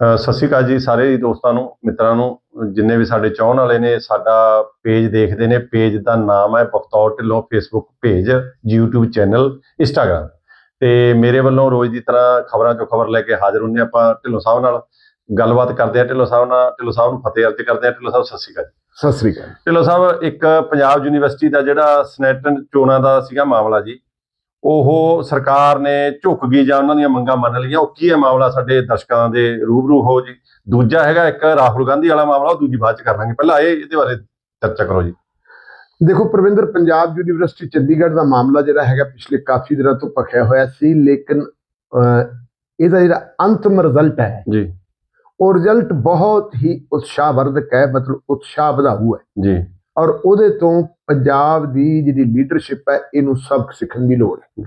ਸਤਿ ਸ਼੍ਰੀ ਅਕਾਲ ਜੀ ਸਾਰੇ ਦੋਸਤਾਂ ਨੂੰ ਮਿੱਤਰਾਂ ਨੂੰ। ਜਿੰਨੇ ਵੀ ਸਾਡੇ ਚਾਹਣ ਵਾਲੇ ਨੇ ਸਾਡਾ ਪੇਜ ਦੇਖਦੇ ਨੇ। ਪੇਜ ਦਾ ਨਾਮ ਹੈ Bakhtaur Dhillon Facebook page YouTube channel Instagram ਤੇ ਮੇਰੇ ਵੱਲੋਂ ਰੋਜ਼ ਦੀ ਤਰ੍ਹਾਂ ਖਬਰਾਂ ਚੋਂ ਖਬਰ ਲੈ ਕੇ ਹਾਜ਼ਰ ਹੁੰਦੇ ਹਾਂ ਆਪਾਂ ਢਿੱਲੋਂ ਸਾਹਿਬ ਨਾਲ। ਗੱਲਬਾਤ ਕਰਦੇ ਆ ਢਿੱਲੋਂ ਸਾਹਿਬ ਨਾਲ। ਢਿੱਲੋਂ ਸਾਹਿਬ ਨੂੰ ਫਤਿਹ ਅਰਜ਼ ਕਰਦੇ ਆ ਢਿੱਲੋਂ ਸਾਹਿਬ ਸਤਿ ਸ਼੍ਰੀ ਅਕਾਲ ਸਤਿ ਸ੍ਰੀ ਅਕਾਲ। ਢਿੱਲੋਂ ਸਾਹਿਬ ਇੱਕ ਪੰਜਾਬ ਯੂਨੀਵਰਸਿਟੀ ਦਾ ਜਿਹੜਾ ਸਨੈਟਨ ਚੋਣਾਂ ਦਾ ਸੀਗਾ ਮਾਮਲਾ ਜੀ ਉਹ ਸਰਕਾਰ ਨੇ ਝੁਕ ਗਈ ਜਾਂ ਉਹਨਾਂ ਦੀਆਂ ਮੰਗਾਂ ਮੰਨ ਲਈਆਂ। ਉਹ ਕੀ ਹੈ ਮਾਮਲਾ ਸਾਡੇ ਦਰਸ਼ਕਾਂ ਦੇ ਰੂਬਰੂ ਹੋ ਜੀ? ਦੂਜਾ ਹੈਗਾ ਇੱਕ ਰਾਹੁਲ ਗਾਂਧੀ ਵਾਲਾ ਮਾਮਲਾ ਉਹ ਦੂਜੀ ਬਾਅਦ ਚ ਕਰ ਲਾਂਗੇ। ਪਹਿਲਾਂ ਇਹ ਇਹਦੇ ਬਾਰੇ ਚਰਚਾ ਕਰੋ ਜੀ। ਦੇਖੋ ਪ੍ਰਵਿੰਦਰ ਪੰਜਾਬ ਯੂਨੀਵਰਸਿਟੀ ਚੰਡੀਗੜ੍ਹ ਦਾ ਮਾਮਲਾ ਜਿਹੜਾ ਹੈਗਾ ਪਿਛਲੇ ਕਾਫੀ ਦਿਨਾਂ ਤੋਂ ਭਖਿਆ ਹੋਇਆ ਸੀ ਲੇਕਿਨ ਇਹਦਾ ਜਿਹੜਾ ਅੰਤਮ ਰਿਜ਼ਲਟ ਹੈ ਜੀ। ਉਹ ਰਿਜ਼ਲਟ ਬਹੁਤ ਹੀ ਉਤਸ਼ਾਹਵਰਧਕ ਹੈ ਮਤਲਬ ਉਤਸ਼ਾਹ ਵਧਾਊ ਹੈ। ਜੀ। ਔਰ ਉਹਦੇ ਤੋਂ ਪੰਜਾਬ ਦੀ ਜਿਹੜੀ ਲੀਡਰਸ਼ਿਪ ਹੈ ਇਹਨੂੰ ਸਬਕ ਸਿੱਖਣ ਦੀ ਲੋੜ ਹੈ।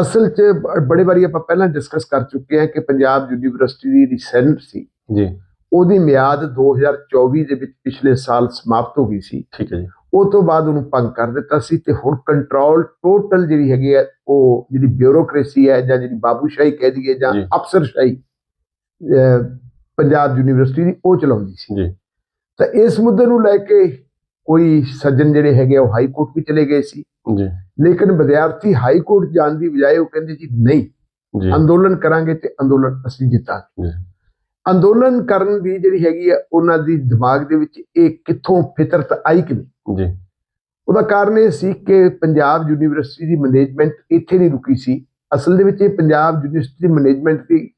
ਅਸਲ 'ਚ ਬੜੇ ਵਾਰੀ ਆਪਾਂ ਪਹਿਲਾਂ ਡਿਸਕਸ ਕਰ ਚੁੱਕੇ ਹਾਂ ਕਿ ਪੰਜਾਬ ਯੂਨੀਵਰਸਿਟੀ ਦੀ ਜਿਹੜੀ ਸੈਨੇਟ ਸੀ ਜੀ। ਉਹਦੀ ਮਿਆਦ 2024 ਦੇ ਵਿੱਚ ਪਿਛਲੇ ਸਾਲ ਸਮਾਪਤ ਹੋ ਗਈ ਸੀ। ਠੀਕ ਹੈ ਜੀ। ਉਹ ਤੋਂ ਬਾਅਦ ਉਹਨੂੰ ਭੰਗ ਕਰ ਦਿੱਤਾ ਸੀ ਤੇ ਹੁਣ ਕੰਟਰੋਲ ਟੋਟਲ ਜਿਹੜੀ ਹੈਗੀ ਹੈ ਉਹ ਜਿਹੜੀ ਬਿਊਰੋਕ੍ਰੇਸੀ ਹੈ ਜਾਂ ਜਿਹੜੀ ਬਾਬੂਸ਼ਾਹੀ ਕਹਿ ਦਈਏ ਜਾਂ। ਅਫਸਰਸ਼ਾਹੀ ਪੰਜਾਬ ਯੂਨੀਵਰਸਿਟੀ ਦੀ ਉਹ ਚਲਾਉਂਦੀ ਸੀ। ਜੀ। ਤਾਂ ਇਸ ਮੁੱਦੇ ਨੂੰ ਲੈ ਕੇ ਕੋਈ ਸੱਜਣ ਜਿਹੜੇ ਹੈਗੇ ਉਹ ਹਾਈ ਕੋਰਟ ਵੀ ਚਲੇ ਗਏ ਸੀ। ਜੀ। ਲੇਕਿਨ ਵਿਦਿਆਰਥੀ ਹਾਈ ਕੋਰਟ ਜਾਣ ਦੀ ਬਜਾਏ ਉਹ ਕਹਿੰਦੇ ਜੀ ਨਹੀਂ। ਜੀ। ਅੰਦੋਲਨ ਕਰਾਂਗੇ ਤੇ ਅੰਦੋਲਨ ਅਸੀਂ ਜਿੱਤਾਂਗੇ। ਜੀ। ਅੰਦੋਲਨ ਕਰਨ ਦੀ ਜਿਹੜੀ ਹੈਗੀ ਆ ਉਹਨਾਂ ਦੀ ਦਿਮਾਗ ਦੇ ਵਿੱਚ ਇਹ ਕਿੱਥੋਂ ਫਿਤਰਤ ਆਈ ਕਿ ਨਹੀਂ? ਜੀ। ਉਹਦਾ ਕਾਰਨ ਇਹ ਸੀ ਕਿ ਪੰਜਾਬ ਯੂਨੀਵਰਸਿਟੀ ਦੀ ਮੈਨੇਜਮੈਂਟ ਇੱਥੇ ਨਹੀਂ ਰੁਕੀ ਸੀ। ਅਸਲ ਦੇ ਵਿੱਚ ਇਹ ਪੰਜਾਬ ਯੂਨੀਵਰਸਿਟੀ ਦੀ ਮੈਨੇਜਮੈਂਟ ਦੀ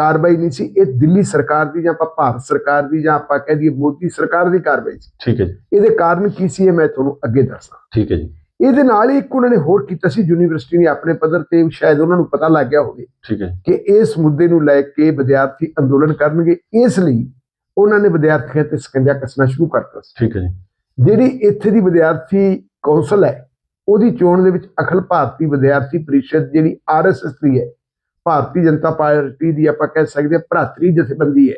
ਕਾਰਵਾਈ ਨਹੀਂ ਸੀ ਇਹ ਦਿੱਲੀ ਸਰਕਾਰ ਦੀ ਜਾਂ ਆਪਾਂ ਭਾਰਤ ਸਰਕਾਰ ਦੀ ਜਾਂ ਆਪਾਂ ਕਹਿ ਦਈਏ ਮੋਦੀ ਸਰਕਾਰ ਦੀ ਕਾਰਵਾਈ ਸੀ। ਠੀਕ ਹੈ ਜੀ। ਇਹਦੇ ਕਾਰਨ ਕੀ ਸੀ ਇਹ ਮੈਂ ਤੁਹਾਨੂੰ ਅੱਗੇ ਦੱਸਾਂ। ਠੀਕ ਹੈ ਜੀ। ਇਹਦੇ ਨਾਲ ਹੀ ਇੱਕ ਉਹਨਾਂ ਨੇ ਹੋਰ ਕੀਤਾ ਸੀ ਯੂਨੀਵਰਸਿਟੀ ਨੇ ਆਪਣੇ ਪੱਧਰ ਤੇ ਸ਼ਾਇਦ ਉਹਨਾਂ ਨੂੰ ਪਤਾ ਲੱਗ ਗਿਆ ਹੋਵੇ ਠੀਕ ਹੈ ਕਿ ਇਸ ਮੁੱਦੇ ਨੂੰ ਲੈ ਕੇ ਵਿਦਿਆਰਥੀ ਅੰਦੋਲਨ ਕਰਨਗੇ। ਇਸ ਲਈ ਉਹਨਾਂ ਨੇ ਵਿਦਿਆਰਥੀਆਂ ਤੇ ਸਕੰਜਾ ਕੱਸਣਾ ਸ਼ੁਰੂ ਕਰਤਾ ਸੀ। ਠੀਕ ਹੈ ਜੀ। ਜਿਹੜੀ ਇੱਥੇ ਦੀ ਵਿਦਿਆਰਥੀ ਕੌਂਸਲ ਹੈ ਉਹਦੀ ਚੋਣ ਦੇ ਵਿੱਚ ਅਖਿਲ ਭਾਰਤੀ ਵਿਦਿਆਰਥੀ ਪ੍ਰੀਸ਼ਦ ਜਿਹੜੀ ਆਰਐਸਐਸ ਦੀ ਹੈ ਭਾਰਤੀ ਜਨਤਾ ਪਾਰਟੀ ਦੀ ਆਪਾਂ ਕਹਿ ਸਕਦੇ ਹਾਂ ਭਰਾਤਰੀ ਜਥੇਬੰਦੀ ਹੈ।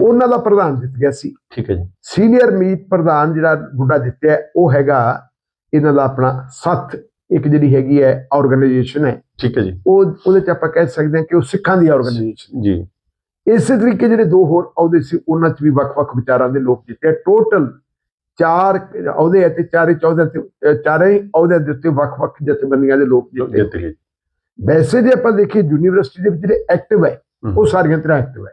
ਉਹਨਾਂ ਦਾ ਪ੍ਰਧਾਨ ਜਿੱਤ ਗਿਆ ਸੀ। ਠੀਕ ਹੈ ਜੀ। ਸੀਨੀਅਰ ਮੀਤ ਪ੍ਰਧਾਨ ਜਿਹੜਾ ਜਿੱਤਿਆ ਹੈ, ਉਹ ਹੈਗਾ ਇਹਨਾਂ ਦਾ ਆਪਣਾ ਸੱਤ ਇੱਕ ਜਿਹੜੀ ਹੈਗੀ ਹੈ ਆਰਗੇਨਾਈਜੇਸ਼ਨ ਹੈ। ਠੀਕ ਹੈ ਜੀ। ਉਹ ਉਹਦੇ ਚ ਆਪਾਂ ਕਹਿ ਸਕਦੇ ਹਾਂ ਕਿ ਉਹ ਸਿੱਖਾਂ ਦੀ ਆਰਗੇਨਾਈਜੇਸ਼ਨ ਜੀ। ਇਸੇ ਤਰੀਕੇ ਜਿਹੜੇ ਦੋ ਹੋਰ ਅਹੁਦੇ ਸੀ ਉਹਨਾਂ 'ਚ ਵੀ ਵੱਖ-ਵੱਖ ਵਿਚਾਰਾਂ ਦੇ ਲੋਕ ਜਿੱਤੇ ਟੋਟਲ ਚਾਰ ਅਹੁਦੇ ਅਤੇ ਚਾਰੇ ਚੌਦੇ ਤੇ ਅਹ ਚਾਰੇ ਹੀ ਅਹੁਦਿਆਂ ਦੇ ਉੱਤੇ ਵੱਖ-ਵੱਖ ਜਥੇਬੰਦੀਆਂ ਦੇ ਲੋਕ ਜਿੱਤੇ। ਵੈਸੇ ਜੇ ਆਪਾਂ ਦੇਖੀਏ ਯੂਨੀਵਰਸਿਟੀ ਦੇ ਵਿੱਚ ਜਿਹੜੇ ਐਕਟਿਵ ਹੈ। ਉਹ ਸਾਰੀਆਂ ਤਰ੍ਹਾਂ ਐਕਟਿਵ ਹੈ।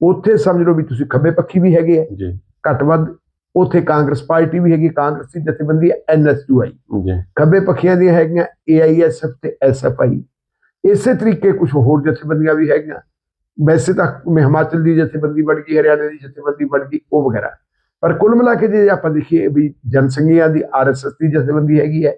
ਉੱਥੇ ਸਮਝ ਲਓ ਵੀ ਤੁਸੀਂ ਖੱਬੇ ਪੱਖੀ ਵੀ ਹੈਗੇ ਆ ਜੀ। ਘੱਟ ਵੱਧ। ਉੱਥੇ ਕਾਂਗਰਸ ਪਾਰਟੀ ਵੀ ਹੈਗੀ ਕਾਂਗਰਸੀ ਜਥੇਬੰਦੀ ਹੈ ਐਨਐਸਯੂਆਈ ਜੀ। ਖੱਬੇ ਪੱਖੀਆਂ ਦੀਆਂ ਹੈਗੀਆਂ ਏਆਈਐਸਐਫ ਤੇ ਐਸਐਫਆਈ ਇਸੇ ਤਰੀਕੇ ਕੁਝ ਹੋਰ ਜਥੇਬੰਦੀਆਂ ਵੀ ਹੈਗੀਆਂ। ਵੈਸੇ ਤਾਂ ਹਿਮਾਚਲ ਦੀ ਜਥੇਬੰਦੀ ਬਣ ਗਈ ਹਰਿਆਣਾ ਦੀ ਜਥੇਬੰਦੀ ਬਣ ਗਈ ਉਹ ਵਗੈਰਾ। ਪਰ ਕੁੱਲ ਮਿਲਾ ਕੇ ਜੇ ਆਪਾਂ ਦੇਖੀਏ ਵੀ ਜਨਸੰਘੀਆਂ ਦੀ ਆਰਐਸਐਸ ਦੀ ਜਥੇਬੰਦੀ ਹੈਗੀ ਹੈ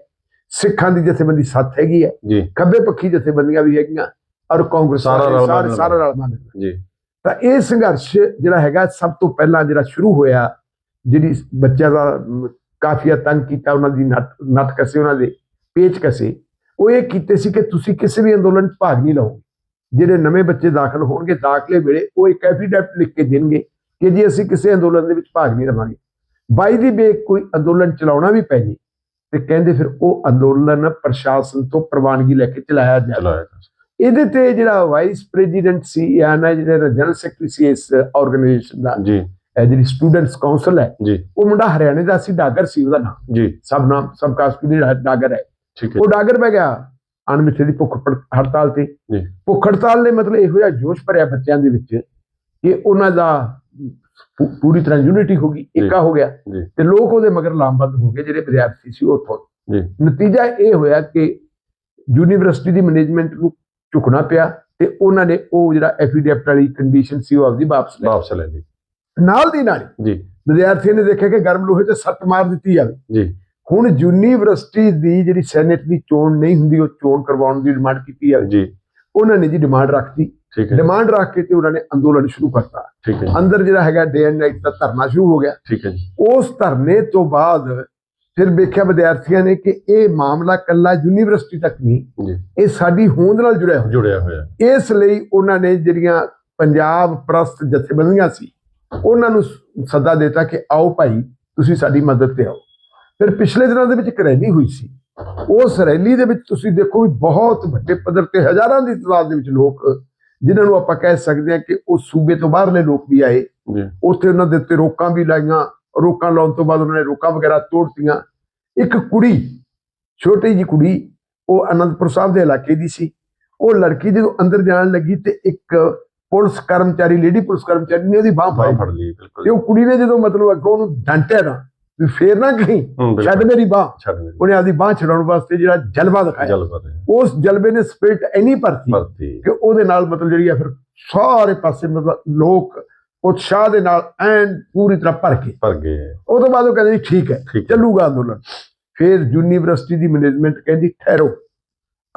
ਸਿੱਖਾਂ ਦੀ ਜਥੇਬੰਦੀ ਸੱਤ ਹੈਗੀ ਹੈ ਜੀ। ਖੱਬੇ ਪੱਖੀ ਜਥੇਬੰਦੀਆਂ ਵੀ ਹੈਗੀਆਂ ਔਰ ਕਾਂਗਰਸ ਸਾਰਾ ਸਾਰੇ ਰਲਮਾ ਮਿਲਣਾ। ਜੀ। ਤਾਂ ਇਹ ਸੰਘਰਸ਼ ਜਿਹੜਾ ਹੈਗਾ ਸਭ ਤੋਂ ਪਹਿਲਾਂ ਜਿਹੜਾ ਸ਼ੁਰੂ ਹੋਇਆ ਜਿਹੜੀ ਬੱਚਿਆਂ ਦਾ ਅਮ, ਕਾਫੀ ਹੱਦ ਤੰਗ ਕੀਤਾ ਉਹਨਾਂ ਦੀ ਨੱਟ ਨੱਟ ਕਸੇ ਉਹਨਾਂ ਦੇ ਪੇਚ ਕਸੇ ਉਹ ਇਹ ਕੀਤੇ ਸੀ ਕਿ ਤੁਸੀਂ ਕਿਸੇ ਵੀ ਅੰਦੋਲਨ 'ਚ ਭਾਗ ਨਹੀਂ ਲਓ ਜਿਹੜੇ ਨਵੇਂ ਬੱਚੇ ਦਾਖਲ ਹੋਣਗੇ ਦਾਖਲੇ ਵੇਲੇ ਉਹ ਇੱਕ ਐਫੀਡੈਵਿਟ ਲਿਖ ਕੇ ਦੇਣਗੇ ਕਿ ਜੀ ਅਸੀਂ ਕਿਸੇ ਅੰਦੋਲਨ ਦੇ ਵਿੱਚ ਭਾਗ ਨਹੀਂ ਲਵਾਂਗੇ। ਬਾਈ ਦੀ ਬੇਕ ਕੋਈ ਅੰਦੋਲਨ ਚਲਾਉਣਾ ਵੀ ਪੈ ਜੇ ਤੇ ਕਹਿੰਦੇ ਫਿਰ ਉਹ ਅੰਦੋਲਨ ਪ੍ਰਸ਼ਾਸਨ ਤੋਂ ਪ੍ਰਵਾਨਗੀ ਲੈ ਕੇ ਚਲਾਇਆ ਜਾਏ ਇਹਦੇ ਤੇ ਜਿਹੜਾ ਵਾਈਸ ਪ੍ਰੈਜ਼ੀਡੈਂਟ ਸੀ ਜਾਂ ਨਾ ਜਿਹੜਾ ਜਨਰਲ ਸੈਕਟਰੀ ਸੀ ਇਸ ਆਰਗੇਨਾਈਜੇਸ਼ਨ ਦਾ। ਜੀ। ਇਹ ਜਿਹੜੀ ਸਟੂਡੈਂਟਸ ਕਾਉਂਸਲ ਹੈ ਜੀ। ਉਹ ਮੁੰਡਾ ਹਰਿਆਣੇ ਦਾ ਸੀ ਡਾਗਰ ਸੀ ਉਹਦਾ ਨਾਮ। ਜੀ। ਸਭ ਨਾਮ ਸਭ ਕਾਸਟ ਦੀ ਡਾਗਰ ਹੈ। ਠੀਕ ਹੈ। ਉਹ ਡਾਗਰ ਬਹਿ ਗਿਆ ਅਣਮਿੱਥੇ ਦੀ ਭੁੱਖ ਹੜਤਾਲ ਤੇ। ਜੀ। ਭੁੱਖ ਹੜਤਾਲ ਦੇ ਮਤਲਬ ਇਹੋ ਜਿਹਾ ਜੋਸ਼ ਭਰਿਆ ਬੱਚਿਆਂ ਦੇ ਵਿੱਚ ਕਿ ਉਹਨਾਂ ਦਾ ਪੂ- ਪੂਰੀ ਤਰ੍ਹਾਂ ਯੂਨਿਟੀ ਹੋ ਗਈ ਏਕਾ ਹੋ ਗਿਆ। ਜੀ। ਤੇ ਲੋਕ ਉਹਦੇ ਮਗਰ ਲਾਮਬੰਦ ਹੋ ਗਏ ਜਿਹੜੇ ਵਿਦਿਆਰਥੀ ਸੀ ਉਹ ਉੱਥੋਂ। ਜੀ। ਨਤੀਜਾ ਇਹ ਹੋਇਆ ਕਿ ਯੂਨੀਵਰਸਿਟੀ ਦੀ ਮੈਨੇਜਮੈਂਟ ਨੂੰ ਝੁਕਣਾ ਪਿਆ ਤੇ ਉਹਨਾਂ ਨੇ ਉਹ ਜਿਹੜਾ ਐਫੀਡੈਵਿਟ ਵਾਲੀ ਕੰਡੀਸ਼ਨ ਸੀ ਉਹ ਆਪਦੀ ਵਾਪਸ ਲੈ ਵਾਪਸ ਲੈ ਲਈ। ਨਾਲ ਦੀ ਨਾਲ ਹੀ ਜੀ। ਵਿਦਿਆਰਥੀਆਂ ਨੇ ਦੇਖਿਆ ਕਿ ਗਰਮ ਲੋਹੇ ਤੇ ਸੱਟ ਮਾਰ ਦਿੱਤੀ ਜਾਵੇ। ਜੀ। ਹੁਣ ਯੂਨੀਵਰਸਿਟੀ ਦੀ ਜਿਹੜੀ ਸੈਨੇਟ ਦੀ ਚੋਣ ਨਹੀਂ ਹੁੰਦੀ ਉਹ ਚੋਣ ਕਰਵਾਉਣ ਦੀ ਡਿਮਾਂਡ ਕੀਤੀ ਜਾਵੇ। ਜੀ। ਉਹਨਾਂ ਨੇ ਜੀ ਡਿਮਾਂਡ ਰੱਖਤੀ ਠੀਕ ਹੈ। ਡਿਮਾਂਡ ਰੱਖ ਕੇ ਤੇ ਉਹਨਾਂ ਨੇ ਅੰਦੋਲਨ ਸ਼ੁਰੂ ਕਰਤਾ। ਠੀਕ ਹੈ ਅੰਦਰ ਜਿਹੜਾ ਹੈਗਾ ਡੇ ਐਂਡ ਨਾਈਟ ਦਾ ਧਰਨਾ ਸ਼ੁਰੂ ਹੋ ਗਿਆ। ਠੀਕ ਹੈ ਜੀ। ਉਸ ਧਰਨੇ ਤੋਂ ਬਾਅਦ ਫਿਰ ਵੇਖਿਆ ਵਿਦਿਆਰਥੀਆਂ ਨੇ ਕਿ ਇਹ ਮਾਮਲਾ ਕੱਲਾ ਯੂਨੀਵਰਸਿਟੀ ਤੱਕ ਨਹੀਂ ਇਹ ਸਾਡੀ ਹੋਂਦ ਨਾਲ ਜੁੜਿਆ ਹੋਇਆ। ਜੁੜਿਆ ਹੋਇਆ। ਇਸ ਲਈ ਉਹਨਾਂ ਨੇ ਜਿਹੜੀਆਂ ਪੰਜਾਬ ਪ੍ਰਸਤ ਜਥੇਬੰਦੀਆਂ ਸੀ ਉਹਨਾਂ ਨੂੰ ਸੱਦਾ ਦਿੱਤਾ ਕਿ ਆਓ ਭਾਈ ਤੁਸੀਂ ਸਾਡੀ ਮਦਦ ਤੇ ਆਓ। ਫਿਰ ਪਿਛਲੇ ਦਿਨਾਂ ਦੇ ਵਿੱਚ ਇੱਕ ਰੈਲੀ ਹੋਈ ਸੀ। ਉਸ ਰੈਲੀ ਦੇ ਵਿੱਚ ਤੁਸੀਂ ਦੇਖੋ ਵੀ ਬਹੁਤ ਵੱਡੇ ਪੱਧਰ ਤੇ ਹਜ਼ਾਰਾਂ ਦੀ ਤਾਦਾਦ ਦੇ ਵਿੱਚ ਲੋਕ ਜਿਨ੍ਹਾਂ ਨੂੰ ਆਪਾਂ ਕਹਿ ਸਕਦੇ ਹਾਂ ਕਿ ਉਹ ਸੂਬੇ ਤੋਂ ਬਾਹਰਲੇ ਲੋਕ ਵੀ ਆਏ। ਉੱਥੇ ਉਹਨਾਂ ਦੇ ਉੱਤੇ ਰੋਕਾਂ ਵੀ ਲਾਈਆਂ। ਰੋਕਾਂ ਲਾਉਣ ਤੋਂ ਬਾਅਦ ਉਹਨਾਂ ਨੇ ਰੋਕਾਂ ਵਗੈਰਾ ਤੋੜਤੀਆਂ। ਇੱਕ ਕੁੜੀ ਛੋਟੀ ਜੀ ਕੁੜੀ ਉਹ ਅਨੰਦਪੁਰ ਸਾਹਿਬ ਦੇ ਇਲਾਕੇ ਦੀ ਸੀ। ਉਹ ਲੜਕੀ ਜਦੋਂ ਅੰਦਰ ਜਾਣ ਲੱਗੀ ਤੇ ਇੱਕ ਪੁਲਿਸ ਕਰਮਚਾਰੀ ਲੇਡੀ ਪੁਲਿਸ ਕਰਮਚਾਰੀ ਨੇ ਉਹਦੀ ਬਾਹ ਫੜੀ ਲਈ। ਤੇ ਉਹ ਕੁੜੀ ਨੇ ਜਦੋਂ ਮਤਲਬ ਅੱਗੋਂ ਉਹਨੂੰ ਡਾਂਟਿਆ ਨਾ ਵੀ ਫੇਰ ਨਾ ਕਹੀਂ। ਛੱਡ ਮੇਰੀ ਬਾਹ। ਛੱਡ ਮੇਰੀ ਉਹਨੇ ਆਪਦੀ ਬਾਹ ਛਡਾਉਣ ਵਾਸਤੇ ਜਿਹੜਾ ਜਲਵਾ ਦਿਖਾਇਆ। ਉਸ ਜਲਵੇ ਨੇ ਸਪਿਰਿਟ ਇੰਨੀ ਭਰਤੀ ਕਿ ਉਹਦੇ ਨਾਲ ਮਤਲਬ ਜਿਹੜੀ ਆ ਫਿਰ ਸਾਰੇ ਪਾਸੇ ਮਤਲਬ ਲੋਕ ਉਤਸ਼ਾਹ ਦੇ ਨਾਲ ਐਨ ਪੂਰੀ ਤਰ੍ਹਾਂ ਭਰ ਗਏ। ਭਰ ਗਏ। ਉਹ ਤੋਂ ਬਾਅਦ ਉਹ ਕਹਿੰਦੇ ਠੀਕ ਹੈ ਚੱਲੂਗਾ ਅੰਦੋਲਨ। ਫਿਰ ਯੂਨੀਵਰਸਿਟੀ ਦੀ ਮੈਨੇਜਮੈਂਟ ਕਹਿੰਦੀ ਠਹਿਰੋ।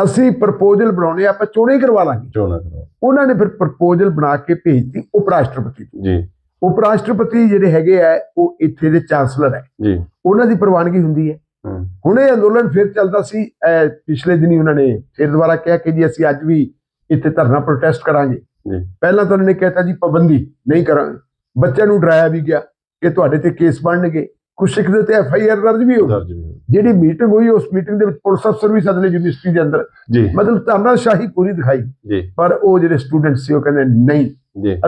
ਅਸੀਂ ਪ੍ਰਪੋਜ਼ਲ ਬਣਾਉਣੇ ਆਪਾਂ ਚੋਣਾਂ ਕਰਵਾ ਲਾਂਗੇ। ਚੋਣਾ ਕਰੋ ਉਹਨਾਂ ਨੇ ਫਿਰ ਪ੍ਰਪੋਜ਼ਲ ਬਣਾ ਕੇ ਭੇਜਤੀ ਉਪ ਰਾਸ਼ਟਰਪਤੀ ਨੂੰ। ਜੀ। ਉਪ ਰਾਸ਼ਟਰਪਤੀ ਜਿਹੜੇ ਹੈਗੇ ਆ ਉਹ ਇੱਥੇ ਦੇ ਚਾਂਸਲਰ ਹੈ। ਜੀ। ਉਹਨਾਂ ਦੀ ਪ੍ਰਵਾਨਗੀ ਹੁੰਦੀ ਹੈ। ਹੁਣ ਇਹ ਅੰਦੋਲਨ ਫਿਰ ਚੱਲਦਾ ਸੀ ਪਿਛਲੇ ਦਿਨੀ ਉਹਨਾਂ ਨੇ ਫਿਰ ਦੁਬਾਰਾ ਕਿਹਾ ਕਿ ਜੀ ਅਸੀਂ ਅੱਜ ਵੀ ਇੱਥੇ ਧਰਨਾ ਪ੍ਰੋਟੈਸਟ ਕਰਾਂਗੇ। ਜੀ। ਪਹਿਲਾਂ ਤਾਂ ਉਹਨਾਂ ਨੇ ਕਹਿਤਾ ਜੀ ਪਾਬੰਦੀ ਨਹੀਂ ਕਰਾਂਗੇ। ਬੱਚਿਆਂ ਨੂੰ ਡਰਾਇਆ ਵੀ ਗਿਆ ਕਿ ਤੁਹਾਡੇ ਤੇ ਕੇਸ ਬਣਨਗੇ। ਕੁਛ ਇੱਕ ਦੇ ਤੇ ਐਫ ਆਈ ਆਰ ਦਰਜ ਵੀ ਹੋ। ਜਿਹੜੀ ਮੀਟਿੰਗ ਹੋਈ ਉਸ ਮੀਟਿੰਗ ਦੇ ਵਿੱਚ ਪੁਲਿਸ ਅਫਸਰ ਵੀ ਸਦਲੇ ਯੂਨੀਵਰਸਿਟੀ ਦੇ ਅੰਦਰ। ਜੀ। ਮਤਲਬ ਤਾਨਾਸ਼ਾਹੀ ਪੂਰੀ ਦਿਖਾਈ। ਜੀ। ਪਰ ਉਹ ਜਿਹੜੇ ਸਟੂਡੈਂਟ ਸੀ ਉਹ ਕਹਿੰਦੇ ਨਹੀਂ।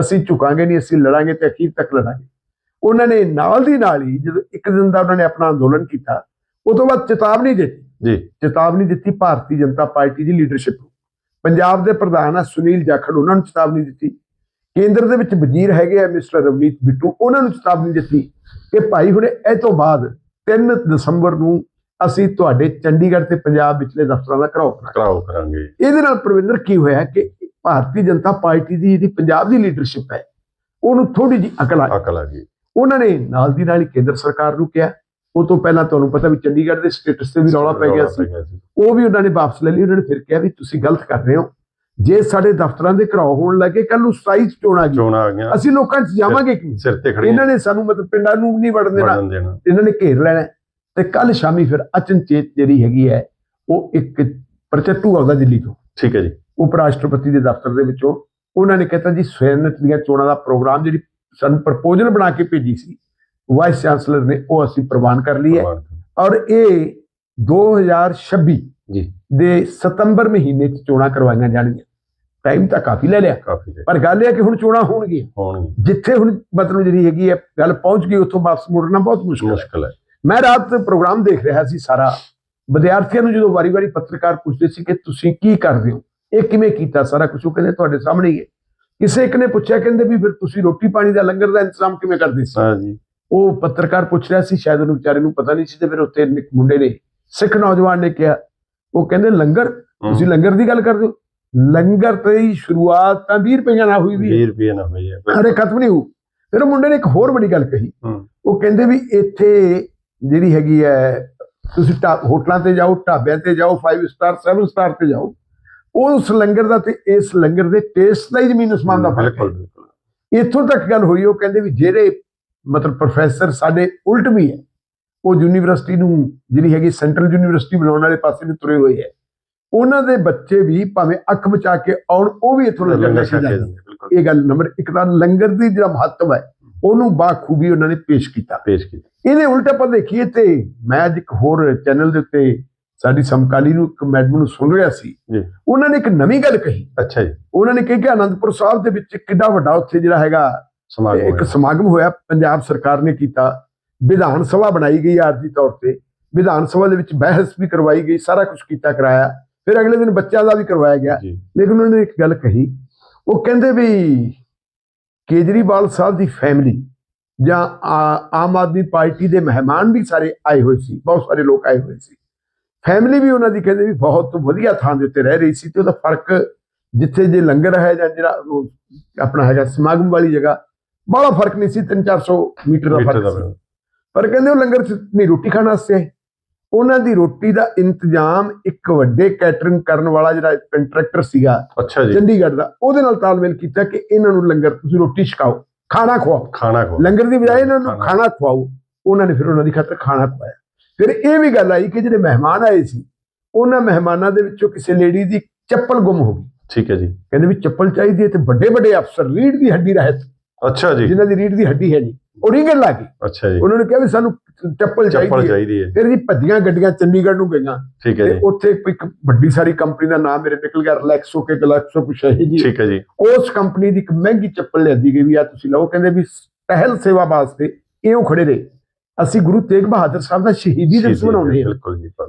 ਅਸੀਂ ਝੁਕਾਂਗੇ ਨਹੀਂ ਅਸੀਂ ਲੜਾਂਗੇ ਤੇ ਅਖੀਰ ਤੱਕ ਲੜਾਂਗੇ। ਉਹਨਾਂ ਨੇ ਨਾਲ ਦੀ ਨਾਲ ਹੀ ਜਦੋਂ ਇੱਕ ਦਿਨ ਦਾ ਉਹਨਾਂ ਨੇ ਆਪਣਾ ਅੰਦੋਲਨ ਕੀਤਾ ਉਹ ਤੋਂ ਬਾਅਦ ਚੇਤਾਵਨੀ ਦਿੱਤੀ। ਜੀ। ਚੇਤਾਵਨੀ ਦਿੱਤੀ ਭਾਰਤੀ ਜਨਤਾ ਪਾਰਟੀ ਦੀ ਲੀਡਰਸ਼ਿਪ ਨੂੰ। ਪੰਜਾਬ ਦੇ ਪ੍ਰਧਾਨ ਆ ਸੁਨੀਲ ਜਾਖੜ ਉਹਨਾਂ ਨੂੰ ਚੇਤਾਵਨੀ ਦਿੱਤੀ। ਕੇਂਦਰ ਦੇ ਵਿੱਚ ਵਜ਼ੀਰ ਹੈਗੇ ਆ ਮਿਸਟਰ ਰਵਨੀਤ ਬਿੱਟੂ ਉਹਨਾਂ ਨੂੰ ਚੇਤਾਵਨੀ ਦਿੱਤੀ ਕਿ ਭਾਈ ਹੁਣ ਇਹ ਤੋਂ ਬਾਅਦ 3 ਦਸੰਬਰ ਨੂੰ ਅਸੀਂ ਤੁਹਾਡੇ ਚੰਡੀਗੜ੍ਹ ਤੇ ਪੰਜਾਬ ਵਿਚਲੇ ਦਫ਼ਤਰਾਂ ਦਾ ਘਰਾਓ ਕਰਾਂਗੇ। ਇਹਦੇ ਨਾਲ ਪ੍ਰਵਿੰਦਰ ਕੀ ਹੋਇਆ ਕਿ ਭਾਰਤੀ ਜਨਤਾ ਪਾਰਟੀ ਦੀ ਜਿਹੜੀ ਪੰਜਾਬ ਦੀ ਲੀਡਰਸ਼ਿਪ ਹੈ ਉਹਨੂੰ ਥੋੜੀ ਜਿਹੀ ਅਕਲ ਆ ਅਕਲ ਆ ਗਈ। ਉਹਨਾਂ ਨੇ ਨਾਲ ਦੀ ਨਾਲ ਕੇਂਦਰ ਸਰਕਾਰ ਨੂੰ ਕਿਹਾ। ਉਹ ਤੋਂ ਪਹਿਲਾਂ ਤੁਹਾਨੂੰ ਪਤਾ ਵੀ ਚੰਡੀਗੜ੍ਹ ਦੇ ਸਟੇਟਸ ਤੇ ਵੀ ਰੌਲਾ ਪੈ ਗਿਆ ਸੀ। ਉਹ ਵੀ ਉਹਨਾਂ ਨੇ ਵਾਪਸ ਲੈ ਲਈ। ਉਹਨਾਂ ਨੇ ਫਿਰ ਕਿਹਾ ਵੀ ਤੁਸੀਂ ਗਲਤ ਕਰ ਰਹੇ ਹੋ। ਜੇ ਸਾਡੇ ਦਫ਼ਤਰਾਂ ਦੇ ਘਰਾਓ ਹੋਣ ਲੱਗੇ ਕੱਲ ਨੂੰ ਚ ਚੋਣ ਗਈ ਚੋਣਾ ਆ ਗਿਆ ਅਸੀਂ ਲੋਕਾਂ 'ਚ ਜਾਵਾਂਗੇ ਕਿਵੇਂ? ਸਿਰ ਤੇ ਖੜੀ ਇਹਨਾਂ ਨੇ ਸਾਨੂੰ ਮਤਲਬ ਪਿੰਡਾਂ ਨੂੰ ਨਹੀਂ ਵੜਨ ਦੇਣਾ। ਇਹਨਾਂ ਨੇ ਘੇਰ ਲੈਣਾ। ਤੇ ਕੱਲ ਸ਼ਾਮੀ ਫਿਰ ਅਚਨਚੇਤ ਜਿਹੜੀ ਹੈਗੀ ਹੈ ਉਹ ਇੱਕ ਪ੍ਰਚੱਟੂ ਆਉਂਦਾ ਦਿੱਲੀ ਤੋਂ। ਠੀਕ ਹੈ ਜੀ। ਉਪ ਰਾਸ਼ਟਰਪਤੀ ਦੇ ਦਫ਼ਤਰ ਦੇ ਵਿੱਚੋਂ ਉਹਨਾਂ ਨੇ ਕਹਿਤਾ ਜੀ ਸੈਨੇਟ ਦੀਆਂ ਚੋਣਾਂ ਦਾ ਪ੍ਰੋਗਰਾਮ ਜਿਹੜੀ ਸਾਨੂੰ ਪ੍ਰਪੋਜ਼ਲ ਬਣਾ ਕੇ ਭੇਜੀ ਸੀ ਵਾਈਸ ਚਾਂਸਲਰ ਨੇ ਉਹ ਅਸੀਂ ਪ੍ਰਵਾਨ ਕਰ ਲਈ ਹੈ। ਔਰ ਇਹ 2026 ਜੀ। ਦੇ ਸਤੰਬਰ ਮਹੀਨੇ 'ਚ ਚੋਣਾਂ ਕਰਵਾਈਆਂ ਜਾਣਗੀਆਂ। ਟਾਈਮ ਤਾਂ ਕਾਫੀ ਲੈ ਲਿਆ। ਪਰ ਗੱਲ ਇਹ ਹੈ ਕਿ ਹੁਣ ਚੋਣਾਂ ਹੋਣਗੀਆਂ। ਹੋਣਗੇ ਜਿੱਥੇ ਹੁਣ ਮਤਲਬ ਜਿਹੜੀ ਹੈਗੀ ਹੈ ਗੱਲ ਪਹੁੰਚ ਗਈ ਉੱਥੋਂ ਵਾਪਸ ਮੁੜਨਾ ਬਹੁਤ ਮੁਸ਼ਕਲ ਹੈ। ਮੁਸ਼ਕਲ ਹੈ। ਮੈਂ ਰਾਤ ਪ੍ਰੋਗਰਾਮ ਦੇਖ ਰਿਹਾ ਸੀ ਸਾਰਾ। ਵਿਦਿਆਰਥੀਆਂ ਨੂੰ ਜਦੋਂ ਵਾਰੀ-ਵਾਰੀ ਪੱਤਰਕਾਰ ਪੁੱਛਦੇ ਸੀ ਕਿ ਤੁਸੀਂ ਕੀ ਕਰਦੇ ਹੋ? ਇਹ ਕਿਵੇਂ ਕੀਤਾ? ਸਾਰਾ ਕੁਝ ਉਹ ਕਹਿੰਦੇ ਤੁਹਾਡੇ ਸਾਹਮਣੇ ਹੀ ਹੈ। ਕਿਸੇ ਇੱਕ ਨੇ ਪੁੱਛਿਆ ਕਹਿੰਦੇ ਵੀ ਫਿਰ ਤੁਸੀਂ ਰੋਟੀ ਪਾਣੀ ਦਾ ਲੰਗਰ ਦਾ ਇੰਤਜ਼ਾਮ ਕਿਵੇਂ ਕਰਦੇ ਸੀ? ਹਾਂ ਜੀ ਉਹ ਪੱਤਰਕਾਰ ਪੁੱਛ ਰਿਹਾ ਸੀ ਸ਼ਾਇਦ ਉਹਨੂੰ ਵਿਚਾਰੇ ਨੂੰ ਪਤਾ ਨਹੀਂ ਸੀ ਤੇ ਫਿਰ ਉੱਥੇ ਇੱਕ ਮੁੰਡੇ ਨੇ ਸਿੱਖ ਨੌਜਵਾਨ ਨੇ ਕਿਹਾ ਉਹ ਕਹਿੰਦੇ ਲੰਗਰ? ਹੂੰ। ਤੁਸੀਂ ਲੰਗਰ ਦੀ ਗੱਲ ਕਰਦੇ ਹੋ? ਲੰਗਰ ਤੇ ਸ਼ੁਰੂਆਤ ਤਾਂ 20 ਰੁਪਈਆ ਨਾਲ ਹੋਈ ਵੀ ਹੈ। 20 ਰੁਪਏ ਨਾ ਹੋਈ ਹੈ ਅਰੇ ਖਤਮ ਨਹੀਂ ਹੋ ਫਿਰ ਉਹ ਮੁੰਡੇ ਨੇ ਇੱਕ ਹੋਰ ਬੜੀ ਗੱਲ ਕਹੀ। ਹੂੰ। ਉਹ ਕਹਿੰਦੇ ਵੀ ਇੱਥੇ ਜਿਹੜੀ ਹੈਗੀ ਹੈ ਤੁਸੀਂ ਹੋਟਲਾਂ ਤੇ ਜਾਓ ਢਾਬਿਆਂ ਤੇ ਜਾਓ 5 ਸਟਾਰ 7 ਸਟਾਰ ਤੇ ਜਾਓ। ਉਸ ਲੰਗਰ ਦਾ ਤੇ ਇਸ ਲੰਗਰ ਦੇ ਟੇਸਟ ਦਾ ਹੀ ਜ਼ਮੀਨ ਅਸਮਾਨ ਦਾ ਫ਼ਰਕ ਹੈ। ਬਿਲਕੁਲ ਇੱਥੋਂ ਤੱਕ ਗੱਲ ਹੋਈ ਉਹ ਕਹਿੰਦੇ ਵੀ ਜਿਹੜੇ ਮਤਲਬ ਪ੍ਰੋਫੈਸਰ ਸਾਡੇ ਉਲਟ ਵੀ ਹੈ ਉਹ ਯੂਨੀਵਰਸਿਟੀ ਨੂੰ ਜਿਹੜੀ ਹੈਗੀ ਸੈਂਟਰਲ ਯੂਨੀਵਰਸਿਟੀ ਬਣਾਉਣ ਵਾਲੇ ਪਾਸੇ ਨੂੰ ਤੁਰੇ ਹੋਏ ਹੈ। ਉਹਨਾਂ ਦੇ ਬੱਚੇ ਵੀ ਭਾਵੇਂ ਅੱਖ ਬਚਾ ਕੇ ਆਉਣ ਉਹ ਵੀ ਇੱਥੋਂ ਲੰਗਰ ਛਕ ਜਾਂਦੇ ਇਹ ਗੱਲ ਨੰਬਰ ਇੱਕ ਤਾਂ ਲੰਗਰ ਦੀ ਜਿਹੜਾ ਮਹੱਤਵ ਹੈ ਉਹਨੂੰ ਬਾਖੂਬੀ ਉਹਨਾਂ ਨੇ ਪੇਸ਼ ਕੀਤਾ। ਪੇਸ਼ ਕੀਤਾ। ਇਹਦੇ ਉਲਟ ਆਪਾਂ ਦੇਖੀਏ ਤੇ ਮੈਂ ਅੱਜ ਇੱਕ ਹੋਰ ਚੈਨਲ ਦੇ ਉੱਤੇ ਸਾਡੀ ਸਮਕਾਲੀ ਨੂੰ ਇੱਕ ਮੈਡਮ ਨੂੰ ਸੁਣ ਰਿਹਾ ਸੀ। ਜੀ। ਉਹਨਾਂ ਨੇ ਇੱਕ ਨਵੀਂ ਗੱਲ ਕਹੀ। ਅੱਛਾ ਜੀ। ਉਹਨਾਂ ਨੇ ਕਿਹਾ ਕਿ ਆਨੰਦਪੁਰ ਸਾਹਿਬ ਦੇ ਵਿੱਚ ਕਿੱਡਾ ਵੱਡਾ ਉੱਥੇ ਜਿਹੜਾ ਹੈਗਾ ਸਮਾਗਮ ਇੱਕ। ਸਮਾਗਮ ਹੋਇਆ ਪੰਜਾਬ ਸਰਕਾਰ ਨੇ ਕੀਤਾ। ਵਿਧਾਨ ਸਭਾ ਬਣਾਈ ਗਈ ਆਰਜੀ ਤੌਰ ਤੇ। ਵਿਧਾਨ ਸਭਾ ਦੇ ਵਿੱਚ ਬਹਿਸ ਵੀ ਕਰਵਾਈ ਗਈ ਸਾਰਾ ਕੁਝ ਕੀਤਾ ਕਰਾਇਆ। ਫਿਰ ਅਗਲੇ ਦਿਨ ਬੱਚਿਆਂ ਦਾ ਵੀ ਕਰਵਾਇਆ ਗਿਆ। ਲੇਕਿਨ ਉਹਨਾਂ ਨੇ ਇੱਕ ਗੱਲ ਕਹੀ ਉਹ ਕਹਿੰਦੇ ਵੀ ਕੇਜਰੀਵਾਲ ਸਾਹਿਬ ਦੀ ਫੈਮਿਲੀ ਜਾਂ ਆਮ ਆਦਮੀ ਪਾਰਟੀ ਦੇ ਮਹਿਮਾਨ ਵੀ ਸਾਰੇ ਆਏ ਹੋਏ ਸੀ ਬਹੁਤ ਸਾਰੇ ਲੋਕ ਆਏ ਹੋਏ ਸੀ। ਫੈਮਿਲੀ ਵੀ ਉਹਨਾਂ ਦੀ ਕਹਿੰਦੇ ਵੀ ਬਹੁਤ ਵਧੀਆ ਥਾਂ ਦੇ ਉੱਤੇ ਰਹਿ ਰਹੀ ਸੀ ਤੇ ਉਹਦਾ ਫ਼ਰਕ ਜਿੱਥੇ ਜੇ ਲੰਗਰ ਹੈ ਜਾਂ ਜਿਹੜਾ ਆਪਣਾ ਹੈਗਾ ਸਮਾਗਮ ਵਾਲੀ ਜਗ੍ਹਾ ਬੜਾ ਫ਼ਰਕ ਨਹੀਂ ਸੀ 3-400 ਮੀਟਰ ਦਾ ਫ਼ਰਕ ਸੀ। ਪਰ ਕਹਿੰਦੇ ਉਹ ਲੰਗਰ ਚ ਨਹੀਂ ਰੋਟੀ ਖਾਣ ਵਾਸਤੇ ਉਹਨਾਂ ਦੀ ਰੋਟੀ ਦਾ ਇੰਤਜ਼ਾਮ ਇੱਕ ਵੱਡੇ ਕੈਟਰਿੰਗ ਕਰਨ ਵਾਲਾ ਜਿਹੜਾ ਕੰਟਰੈਕਟਰ ਸੀਗਾ ਅੱਛਾ ਜੀ। ਚੰਡੀਗੜ੍ਹ ਦਾ ਉਹਦੇ ਨਾਲ ਤਾਲਮੇਲ ਕੀਤਾ ਕਿ ਇਹਨਾਂ ਨੂੰ ਲੰਗਰ ਤੁਸੀਂ ਰੋਟੀ ਛਕਾਓ ਖਾਣਾ ਖਵਾਓ। ਖਾਣਾ ਖੋ ਲੰਗਰ ਦੀ ਬਜਾਏ ਇਹਨਾਂ ਨੂੰ ਖਾਣਾ। ਖਾਣਾ ਖਵਾਓ। ਉਹਨਾਂ ਨੇ ਫਿਰ ਉਹਨਾਂ ਦੀ ਖਾਤਰ ਖਾਣਾ ਖਵਾਇਆ। ਫਿਰ ਇਹ ਵੀ ਗੱਲ ਆਈ ਕਿ ਜਿਹੜੇ ਮਹਿਮਾਨ ਆਏ ਸੀ ਉਹਨਾਂ ਮਹਿਮਾਨਾਂ ਦੇ ਵਿੱਚੋਂ ਕਿਸੇ ਲੇਡੀ ਦੀ ਚੱਪਲ ਗੁੰਮ ਹੋ ਗਈ। ਠੀਕ ਹੈ ਜੀ। ਕਹਿੰਦੇ ਵੀ ਚੱਪਲ ਚਾਹੀਦੀ ਹੈ ਤੇ ਵੱਡੇ ਵੱਡੇ ਅਫਸਰ ਰੀੜ ਦੀ ਹੱਡੀ ਰਹਿਤ। ਅੱਛਾ ਜੀ। ਜਿਨ੍ਹਾਂ ਦੀ ਰੀੜ ਦੀ ਹੱਡੀ ਹੈ ਜੀ ਉਹ ਰਿੰਗਣ ਲੱਗੀ ਅੱਛਾ ਜੀ। ਉਹਨਾਂ ਨੇ ਕਿਹਾ ਵੀ ਸਾਨੂੰ ਚੱਪਲ ਚਾਹੀਦੀ ਹੈ। ਫਿਰ ਜੀ ਭੱਜੀਆਂ ਗੱਡੀਆਂ ਚੰਡੀਗੜ੍ਹ ਨੂੰ ਗਈਆਂ। ਠੀਕ ਹੈ ਤੇ ਜੀ। ਉੱਥੇ ਇੱਕ ਵੱਡੀ ਸਾਰੀ ਕੰਪਨੀ ਦਾ ਨਾਮ ਮੇਰੇ ਨਿਕਲ ਗਿਆ ਰਿਲੈਕਸੋ ਕੇ ਗਲੈਕਸੋ ਕੁਛ ਹੈ ਜੀ। ਠੀਕ ਹੈ ਜੀ। ਉਸ ਕੰਪਨੀ ਦੀ ਇੱਕ ਮਹਿੰਗੀ ਚੱਪਲ ਲਿਆਦੀ ਗਈ ਵੀ ਆ ਤੁਸੀਂ ਲਓ। ਕਹਿੰਦੇ ਵੀ ਟਹਿਲ ਸੇਵਾ ਵਾਸਤੇ ਇਉਂ ਖੜੇ ਰਹੇ। ਅਸੀਂ ਗੁਰੂ ਤੇਗ ਬਹਾਦਰ ਸਾਹਿਬ ਦਾ ਸ਼ਹੀਦੀ ਦਿਵਸ ਮਨਾਉਂਦੇ ਹਾਂ।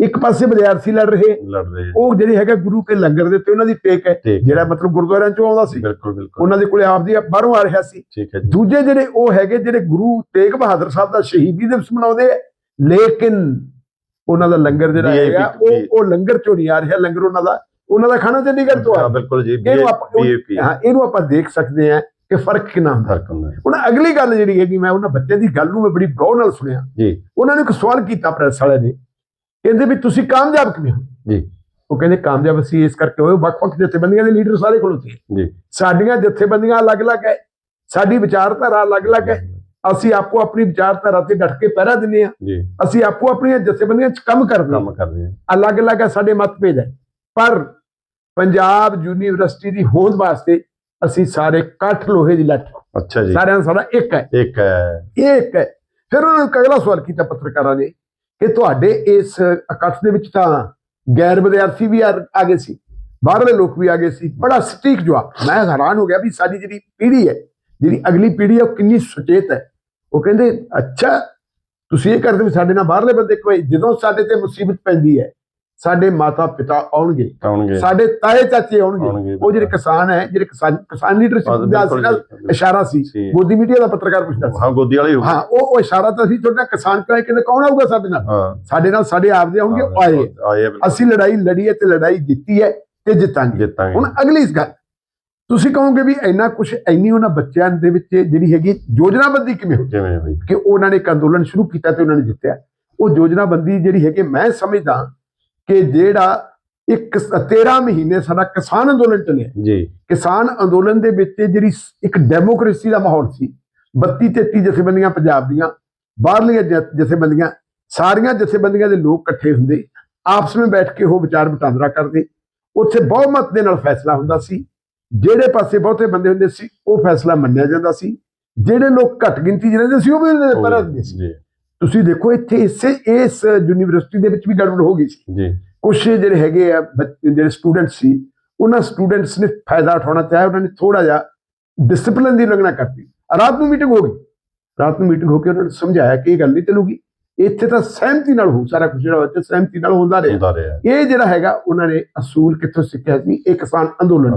ਇੱਕ ਪਾਸੇ ਵਿਦਿਆਰਥੀ ਲੜ ਰਹੇ। ਉਹ ਜਿਹੜੇ ਹੈਗਾ ਗੁਰੂ ਕੇ ਲੰਗਰ ਦੇ ਉੱਤੇ ਉਹਨਾਂ ਦੀ ਟੇਕ ਹੈ। ਜਿਹੜਾ ਮਤਲਬ ਗੁਰਦੁਆਰਿਆਂ ਚੋਂ ਆਉਂਦਾ ਸੀ। ਉਹਨਾਂ ਦੇ ਕੋਲੇ ਆਪਦੀ ਬਾਹਰੋਂ ਆ ਰਿਹਾ ਸੀ। ਠੀਕ ਹੈ ਜੀ। ਦੂਜੇ ਜਿਹੜੇ ਉਹ ਹੈਗੇ ਜਿਹੜੇ ਗੁਰੂ ਤੇਗ ਬਹਾਦਰ ਸਾਹਿਬ ਦਾ ਸ਼ਹੀਦੀ ਦਿਵਸ ਮਨਾਉਂਦੇ ਆ ਲੇਕਿਨ ਉਹਨਾਂ ਦਾ ਲੰਗਰ ਜਿਹੜਾ ਹੈਗਾ ਉਹ ਉਹ ਲੰਗਰ ਚੋਂ ਨਹੀਂ ਆ ਰਿਹਾ ਲੰਗਰ ਉਹਨਾਂ ਦਾ। ਉਹਨਾਂ ਦਾ ਖਾਣਾ ਚੰਡੀਗੜ੍ਹ ਤੋਂ ਆ। ਬਿਲਕੁਲ ਜੀ ਇਹਨੂੰ ਆਪਾਂ ਦੇਖ ਸਕਦੇ ਹਾਂ। ਕਿ ਫ਼ਰਕ ਕਿੰਨਾ ਹੁੰਦਾ? ਫ਼ਰਕ ਹੁੰਦਾ। ਹੁਣ ਅਗਲੀ ਗੱਲ ਜਿਹੜੀ ਹੈਗੀ ਮੈਂ ਉਹਨਾਂ ਬੱਚਿਆਂ ਦੀ ਗੱਲ ਨੂੰ ਮੈਂ ਬੜੀ ਗੌਰ ਨਾਲ ਸੁਣਿਆ। ਜੀ। ਉਹਨਾਂ ਨੇ ਇੱਕ ਸਵਾਲ ਕੀਤਾ ਪ੍ਰੈਸ ਵਾਲੇ ਨੇ। ਕਹਿੰਦੇ ਵੀ ਤੁਸੀਂ ਕਾਮਯਾਬ ਕਿਵੇਂ ਹੋ? ਜੀ। ਉਹ ਕਹਿੰਦੇ ਕਾਮਯਾਬ ਅਸੀਂ ਇਸ ਕਰਕੇ ਹੋਏ ਵੱਖ-ਵੱਖ ਜਥੇਬੰਦੀਆਂ ਦੇ ਲੀਡਰ ਸਾਰੇ ਹੈ। ਜੀ। ਸਾਡੀਆਂ ਜਥੇਬੰਦੀਆਂ ਅਲੱਗ-ਅਲੱਗ ਹੈ। ਸਾਡੀ ਵਿਚਾਰਧਾਰਾ ਅਲੱਗ-ਅਲੱਗ ਹੈ। ਅਸੀਂ ਆਪੋ ਆਪਣੀ ਵਿਚਾਰਧਾਰਾ ਤੇ ਡਟ ਕੇ ਪਹਿਰਾ ਦਿੰਦੇ ਜੀ। ਅਸੀਂ ਆਪੋ ਆਪਣੀਆਂ ਜਥੇਬੰਦੀਆਂ 'ਚ ਕੰਮ ਕਰਦੇ ਕੰਮ ਕਰਦੇ ਆ ਅਲੱਗ-ਅਲੱਗ ਹੈ ਸਾਡੇ ਮਤਭੇਦ ਹੈ। ਪਰ ਪੰਜਾਬ ਯੂਨੀਵਰਸਿਟੀ ਦੀ ਹੋਂਦ ਵਾਸਤੇ ਅਸੀਂ ਸਾਰੇ ਇਕੱਠ ਲੋਹੇ ਦੀ ਲੱਠ ਅੱਛਾ ਜੀ। ਸਾਰਿਆਂ ਦਾ ਸਾਡਾ ਇੱਕ ਹੈ। ਇੱਕ ਹੈ। ਇਹ ਇੱਕ ਹੈ। ਫਿਰ ਉਹਨਾਂ ਨੇ ਅਗਲਾ ਸਵਾਲ ਕੀਤਾ ਪੱਤਰਕਾਰਾਂ ਨੇ? ਕਿ ਤੁਹਾਡੇ ਇਸ ਇਕੱਠ ਦੇ ਵਿੱਚ ਤਾਂ ਗੈਰ ਵਿਦਿਆਰਥੀ ਵੀ ਆ ਆ ਗਏ ਸੀ। ਬਾਹਰਲੇ ਲੋਕ ਵੀ ਆ ਗਏ ਸੀ। ਬੜਾ ਸਟੀਕ ਜਵਾਬ। ਮੈਂ ਹੈਰਾਨ ਹੋ ਗਿਆ ਵੀ ਸਾਡੀ ਜਿਹੜੀ ਪੀੜ੍ਹੀ ਹੈ ਜਿਹੜੀ ਅਗਲੀ ਪੀੜ੍ਹੀ ਹੈ ਉਹ ਕਿੰਨੀ ਸੁਚੇਤ ਹੈ। ਉਹ ਕਹਿੰਦੇ ਅੱਛਾ ਤੁਸੀਂ ਇਹ ਕਰਦੇ ਵੀ ਸਾਡੇ ਨਾਲ ਬਾਹਰਲੇ ਬੰਦੇ ਕੋਈ ਜਦੋਂ ਸਾਡੇ ਤੇ ਮੁਸੀਬਤ ਪੈਂਦੀ ਹੈ ਸਾਡੇ ਮਾਤਾ ਪਿਤਾ ਆਉਣਗੇ। ਆਉਣਗੇ। ਸਾਡੇ ਤਾਏ ਚਾਚੇ ਆਉਣਗੇ। ਉਹ ਜਿਹੜੇ ਕਿਸਾਨ ਹੈ ਜਿਹੜੇ ਕਿਸਾਨ ਕਿਸਾਨ ਲੀਡਰਸ਼ਿਪ ਦਾ ਸੀ ਨਾ, ਜੀ। ਇਸ਼ਾਰਾ ਸੀ। ਮੋਦੀ ਮੀਡੀਆ ਦਾ ਪੱਤਰਕਾਰ ਪੁੱਛਦਾ ਸੀ। ਹਾਂ ਗੋਦੀ ਵਾਲੀ ਹੋ ਉਹ ਉਹ ਇਸ਼ਾਰਾ ਤਾਂ ਸੀ ਤੁਹਾਡਾ ਕਿਸਾਨ ਕਹੇ ਕਿ ਕੌਣ ਆਊਗਾ ਸਾਡੇ ਨਾਲ? ਸਾਡੇ ਨਾਲ ਸਾਡੇ ਆਪ ਦੇ ਆਉਣਗੇ ਆਏ। ਅਸੀਂ ਲੜਾਈ ਲੜੀ ਹੈ ਤੇ ਲੜਾਈ ਜਿੱਤੀ ਹੈ ਤੇ ਜਿੱਤਾਂਗੇ। ਜਿੱਤਾਂਗੇ। ਹੁਣ ਅਗਲੀ ਗੱਲ। ਤੁਸੀਂ ਕਹੋਗੇ ਵੀ ਇੰਨਾ ਕੁਝ ਇੰਨੀ ਉਹਨਾਂ ਬੱਚਿਆਂ ਦੇ ਵਿੱਚ ਜਿਹੜੀ ਹੈਗੀ ਯੋਜਨਾਬੰਦੀ ਕਿਵੇਂ ਹੋ ਕਿਵੇਂ ਹੋਈ? ਕਿ ਉਹਨਾਂ ਨੇ ਇੱਕ ਅੰਦੋਲਨ ਸ਼ੁਰੂ ਕੀਤਾ ਤੇ ਉਹਨਾਂ ਨੇ ਜਿੱਤਿਆ। ਉਹ ਯੋਜਨਾਬੰਦੀ ਜਿਹੜੀ ਹੈਗੀ ਮੈਂ ਸਮਝਦਾ ਕਿ ਜਿਹੜਾ ਇੱਕ 13 ਮਹੀਨੇ ਸਾਡਾ ਕਿਸਾਨ ਅੰਦੋਲਨ ਚੱਲਿਆ। ਜੀ। ਕਿਸਾਨ ਅੰਦੋਲਨ ਦੇ ਵਿੱਚ ਜਿਹੜੀ ਇੱਕ ਡੈਮੋਕ੍ਰੇਸੀ ਦਾ ਮਾਹੌਲ ਸੀ। 32 33 ਜਥੇਬੰਦੀਆਂ ਪੰਜਾਬ ਦੀਆਂ ਬਾਹਰਲੀਆਂ ਜਥੇਬੰਦੀਆਂ ਸਾਰੀਆਂ ਜਥੇਬੰਦੀਆਂ ਦੇ ਲੋਕ ਇਕੱਠੇ ਹੁੰਦੇ ਆਪਸ ਵਿੱਚ ਬੈਠ ਕੇ ਉਹ ਵਿਚਾਰ ਵਟਾਂਦਰਾ ਕਰਦੇ। ਉੱਥੇ ਬਹੁਮਤ ਦੇ ਨਾਲ ਫੈਸਲਾ ਹੁੰਦਾ ਸੀ। ਜਿਹੜੇ ਪਾਸੇ ਬਹੁਤੇ ਬੰਦੇ ਹੁੰਦੇ ਸੀ ਉਹ ਫੈਸਲਾ ਮੰਨਿਆ ਜਾਂਦਾ ਸੀ। ਜਿਹੜੇ ਲੋਕ ਘੱਟ ਗਿਣਤੀ ਰਹਿੰਦੇ ਸੀ ਉਹ ਵੀ ਉਹਨਾਂ ਦੇ ਪਰਾਂ ਦਿੰਦੇ ਸੀ। ਜੀ। ਤੁਸੀਂ ਦੇਖੋ ਇੱਥੇ ਇਸੇ ਇਸ ਯੂਨੀਵਰਸਿਟੀ ਦੇ ਵਿੱਚ ਵੀ ਗੜਬੜ ਹੋ ਗਈ ਸੀ। ਜੀ। ਕੁਛ ਜਿਹੜੇ ਹੈਗੇ ਆ ਜਿਹੜੇ ਸਟੂਡੈਂਟ ਸੀ ਉਹਨਾਂ ਸਟੂਡੈਂਟਸ ਨੇ ਫਾਇਦਾ ਉਠਾਉਣਾ ਚਾਹਿਆ ਉਹਨਾਂ ਨੇ ਥੋੜਾ ਜਿਹਾ ਡਿਸਪਲਿਨ ਦੀ ਉਲੰਘਣਾ ਕਰਤੀ। ਰਾਤ ਨੂੰ ਮੀਟਿੰਗ ਹੋ ਗਈ। ਰਾਤ ਨੂੰ ਮੀਟਿੰਗ ਹੋ ਕੇ ਉਹਨਾਂ ਨੇ ਸਮਝਾਇਆ ਕਿ ਇਹ ਗੱਲ ਨਹੀਂ ਚੱਲੂਗੀ। ਇੱਥੇ ਤਾਂ ਸਹਿਮਤੀ ਨਾਲ ਹੋ ਸਾਰਾ ਕੁਝ ਜਿਹੜਾ ਉੱਥੇ ਸਹਿਮਤੀ ਨਾਲ ਹੁੰਦਾ ਰਿਹਾ। ਹੁੰਦਾ ਰਿਹਾ। ਇਹ ਜਿਹੜਾ ਹੈਗਾ ਉਹਨਾਂ ਨੇ ਅਸੂਲ ਕਿੱਥੋਂ ਸਿੱਖਿਆ ਸੀ? ਇਹ ਕਿਸਾਨ ਅੰਦੋਲਨ।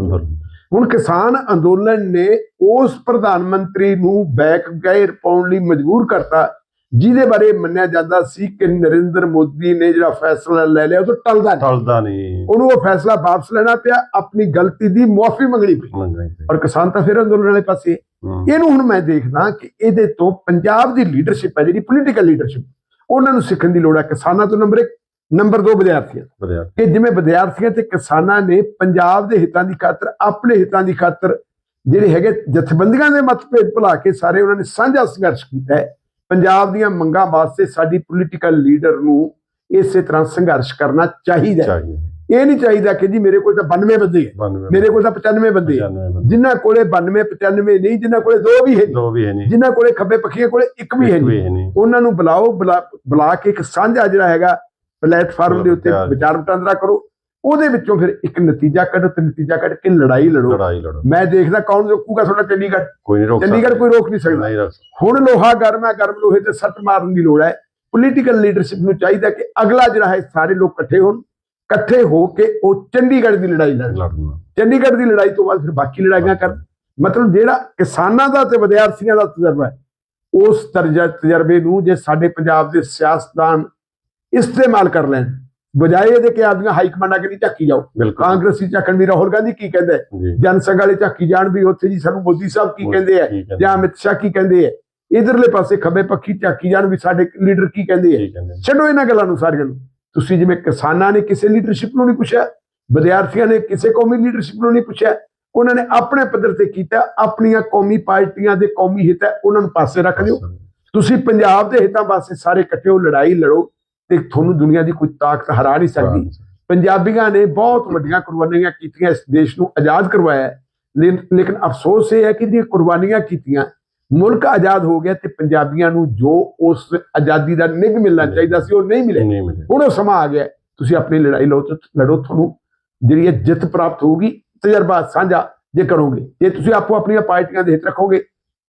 ਹੁਣ ਕਿਸਾਨ ਅੰਦੋਲਨ ਨੇ ਉਸ ਪ੍ਰਧਾਨ ਮੰਤਰੀ ਨੂੰ ਬੈਕ ਗੇਅਰ ਪਾਉਣ ਲਈ ਮਜਬੂਰ ਕਰਤਾ। ਜਿਹਦੇ ਬਾਰੇ ਮੰਨਿਆ ਜਾਂਦਾ ਸੀ ਕਿ ਨਰਿੰਦਰ ਮੋਦੀ ਨੇ ਜਿਹੜਾ ਫੈਸਲਾ ਲੈ ਲਿਆ ਉਹ ਤੋਂ ਟਲਦਾ ਨਹੀਂ। ਟਲਦਾ ਨਹੀਂ। ਉਹਨੂੰ ਉਹ ਫੈਸਲਾ ਵਾਪਸ ਲੈਣਾ ਪਿਆ ਆਪਣੀ ਗਲਤੀ ਦੀ ਮੁਆਫੀ ਮੰਗਣੀ ਪਈ। ਔਰ ਕਿਸਾਨ ਤਾਂ ਫਿਰ ਅੰਦੋਲਨ ਵਾਲੇ ਪਾਸੇ। ਇਹਨੂੰ ਹੁਣ ਮੈਂ ਦੇਖਦਾ ਕਿ ਇਹਦੇ ਤੋਂ ਪੰਜਾਬ ਦੀ ਲੀਡਰਸ਼ਿਪ ਹੈ ਜਿਹੜੀ ਪੋਲੀਟੀਕਲ ਲੀਡਰਸ਼ਿਪ ਉਹਨਾਂ ਨੂੰ ਸਿੱਖਣ ਦੀ ਲੋੜ ਹੈ। ਕਿਸਾਨਾਂ ਤੋਂ ਨੰਬਰ 1 ਨੰਬਰ 2 ਵਿਦਿਆਰਥੀਆਂ। ਕਿ ਜਿਵੇਂ ਵਿਦਿਆਰਥੀਆਂ ਤੇ ਕਿਸਾਨਾਂ ਨੇ ਪੰਜਾਬ ਦੇ ਹਿੱਤਾਂ ਦੀ ਖਾਤਰ ਆਪਣੇ ਹਿੱਤਾਂ ਦੀ ਖਾਤਰ ਜਿਹੜੇ ਹੈਗੇ ਜਥੇਬੰਦੀਆਂ ਦੇ ਮਤਭੇਦ ਭੁਲਾ ਕੇ ਸਾਰੇ ਉਹਨਾਂ ਨੇ ਸਾਂਝਾ ਸੰਘਰਸ਼ ਕੀਤਾ ਹੈ ਪੰਜਾਬ ਦੀਆਂ ਮੰਗਾਂ ਵਾਸਤੇ ਸਾਡੀ ਪੋਲੀਟੀਕਲ ਲੀਡਰ ਨੂੰ ਇਸੇ ਤਰ੍ਹਾਂ ਸੰਘਰਸ਼ ਕਰਨਾ ਚਾਹੀਦਾ ਇਹ ਨਹੀਂ ਚਾਹੀਦਾ ਕਿ ਜੀ ਮੇਰੇ ਕੋਲ ਤਾਂ 92 ਬੰਦੇ ਹੈ। 92 ਮੇਰੇ ਕੋਲ ਤਾਂ 95 ਬੰਦੇ ਹੈ। 95 ਬੰਦੇ। ਜਿਨ੍ਹਾਂ ਕੋਲੇ 92 95 ਨਹੀਂ ਜਿਨ੍ਹਾਂ ਕੋਲੇ ਦੋ ਵੀ ਹੈ ਦੋ ਵੀ ਹੈ ਨਹੀਂ। ਜਿਨ੍ਹਾਂ ਕੋਲੇ ਖੱਬੇ ਪੱਖੀਆਂ ਕੋਲੇ ਇੱਕ ਵੀ ਹੈ ਨਹੀਂ। ਉਹਨਾਂ ਨੂੰ ਬੁਲਾਓ ਬੁਲਾ ਕੇ ਇੱਕ ਸਾਂਝਾ ਜਿਹੜਾ ਹੈਗਾ ਪਲੇਟਫਾਰਮ ਦੇ ਉੱਤੇ। ਵਿਚਾਰ ਵਟਾਂਦਰਾ ਕਰੋ। ਉਹਦੇ ਵਿੱਚੋਂ ਫਿਰ ਇੱਕ ਨਤੀਜਾ ਕੱਢੋ ਤੇ ਨਤੀਜਾ ਕੱਢ ਕੇ ਲੜਾਈ ਲੜੋ। ਲੜਾਈ ਲੜੋ। ਮੈਂ ਦੇਖਦਾ ਕੌਣ ਰੋਕੂਗਾ ਤੁਹਾਡਾ ਚੰਡੀਗੜ੍ਹ? ਕੋਈ ਨਹੀਂ ਰੋਕ ਚੰਡੀਗੜ੍ਹ। ਕੋਈ ਰੋਕ ਨਹੀਂ ਸਕਦਾ। ਨਹੀਂ ਰੋਕ ਸਕਦਾ। ਹੁਣ ਲੋਹਾ ਗਰਮ ਹੈ ਗਰਮ ਲੋਹੇ ਤੇ ਸੱਟ ਮਾਰਨ ਦੀ ਲੋੜ ਹੈ। ਪੋਲੀਟੀਕਲ ਲੀਡਰਸ਼ਿਪ ਨੂੰ ਚਾਹੀਦਾ ਕਿ ਅਗਲਾ ਜਿਹੜਾ ਹੈ ਸਾਰੇ ਲੋਕ ਇਕੱਠੇ ਹੋਣ ਇਕੱਠੇ ਹੋ ਕੇ ਉਹ ਚੰਡੀਗੜ੍ਹ ਦੀ ਲੜਾਈ ਲੜਨ। ਚੰਡੀਗੜ੍ਹ ਦੀ ਲੜਾਈ ਤੋਂ ਬਾਅਦ ਫਿਰ ਬਾਕੀ ਲੜਾਈਆਂ ਕਰਨ। ਮਤਲਬ ਜਿਹੜਾ ਕਿਸਾਨਾਂ ਦਾ ਤੇ ਵਿਦਿਆਰਥੀਆਂ ਦਾ ਤਜਰਬਾ ਹੈ ਉਸ ਤਰਜਾ ਤਜਰਬੇ ਨੂੰ ਜੇ ਸਾਡੇ ਪੰਜਾਬ ਦੇ ਸਿਆਸਤਦਾਨ ਇਸਤੇਮਾਲ ਕਰ ਲੈਣ ਬਜਾਏ ਇਹਦੇ ਕਿ ਆਪਦੀਆਂ ਹਾਈ ਕਮਾਂਡਾਂ ਕਿ ਝਾਕੀ ਜਾਓ। ਕਾਂਗਰਸੀ ਝਾਕਣ ਵੀ ਰਾਹੁਲ ਗਾਂਧੀ ਕੀ ਕਹਿੰਦਾ ਜਨਸੰਘ ਵਾਲੇ ਝਾਕੀ ਜਾਣ ਵੀ ਉੱਥੇ ਜੀ ਸਾਨੂੰ ਮੋਦੀ ਸਾਹਿਬ ਕੀ ਕਹਿੰਦੇ ਆ ਕਹਿੰਦੇ ਜਾਂ ਅਮਿਤ ਸ਼ਾਹ ਕੀ ਕਹਿੰਦੇ ਆ ਇਧਰਲੇ ਪਾਸੇ ਖੱਬੇ ਪੱਖੀ ਝਾਕੀ ਜਾਣ ਵੀ ਸਾਡੇ ਲੀਡਰ ਕੀ ਕਹਿੰਦੇ ਆ ਕਹਿੰਦੇ ਛੱਡੋ ਇਹਨਾਂ ਗੱਲਾਂ ਨੂੰ ਸਾਰੀਆਂ ਨੂੰ। ਤੁਸੀਂ ਜਿਵੇਂ ਕਿਸਾਨਾਂ ਨੇ ਕਿਸੇ ਲੀਡਰਸ਼ਿਪ ਨੂੰ ਨਹੀਂ ਪੁੱਛਿਆ ਵਿਦਿਆਰਥੀਆਂ ਨੇ ਕਿਸੇ ਕੌਮੀ ਲੀਡਰਸ਼ਿਪ ਨੂੰ ਨਹੀਂ ਪੁੱਛਿਆ ਉਹਨਾਂ ਨੇ ਆਪਣੇ ਪੱਧਰ ਤੇ ਕੀਤਾ ਆਪਣੀਆਂ ਕੌਮੀ ਪਾਰਟੀਆਂ ਦੇ ਕੌਮੀ ਹਿੱਤ ਹੈ ਉਹਨਾਂ ਨੂੰ ਪਾਸੇ ਰੱਖ ਦਿਓ। ਤੁਸੀਂ ਪੰਜਾਬ ਦੇ ਹਿੱਤਾਂ ਵਾਸਤੇ ਸਾਰੇ ਇਕੱਠੇ ਹੋ ਲੜਾਈ ਲੜੋ ਤੇ ਤੁਹਾਨੂੰ ਦੁਨੀਆ ਦੀ ਕੋਈ ਤਾਕਤ ਹਰਾ ਨਹੀਂ ਸਕਦੀ। ਪੰਜਾਬੀਆਂ ਨੇ ਬਹੁਤ ਵੱਡੀਆਂ ਕੁਰਬਾਨੀਆਂ ਕੀਤੀਆਂ ਇਸ ਦੇਸ਼ ਨੂੰ ਆਜ਼ਾਦ ਕਰਵਾਇਆ। ਲੇਕਿਨ ਅਫਸੋਸ ਇਹ ਹੈ ਕਿ ਜਿਹੜੀਆਂ ਕੁਰਬਾਨੀਆਂ ਕੀਤੀਆਂ ਮੁਲਕ ਆਜ਼ਾਦ ਹੋ ਗਿਆ ਤੇ ਪੰਜਾਬੀਆਂ ਨੂੰ ਜੋ ਉਸ ਆਜ਼ਾਦੀ ਦਾ ਨਿੱਘ ਮਿਲਣਾ ਚਾਹੀਦਾ ਸੀ ਉਹ ਨਹੀਂ ਮਿਲਿਆ। ਹੁਣ ਉਹ ਸਮਾਂ ਆ ਗਿਆ। ਤੁਸੀਂ ਆਪਣੀ ਲੜਾਈ ਲਓ ਲੜੋ ਤੁਹਾਨੂੰ ਜਿਹੜੀ ਇਹ ਜਿੱਤ ਪ੍ਰਾਪਤ ਹੋਊਗੀ ਤਜਰਬਾ ਸਾਂਝਾ ਜੇ ਕਰੋਗੇ। ਜੇ ਤੁਸੀਂ ਆਪੋ ਆਪਣੀਆਂ ਪਾਰਟੀਆਂ ਦੇ ਹਿੱਤ ਰੱਖੋਗੇ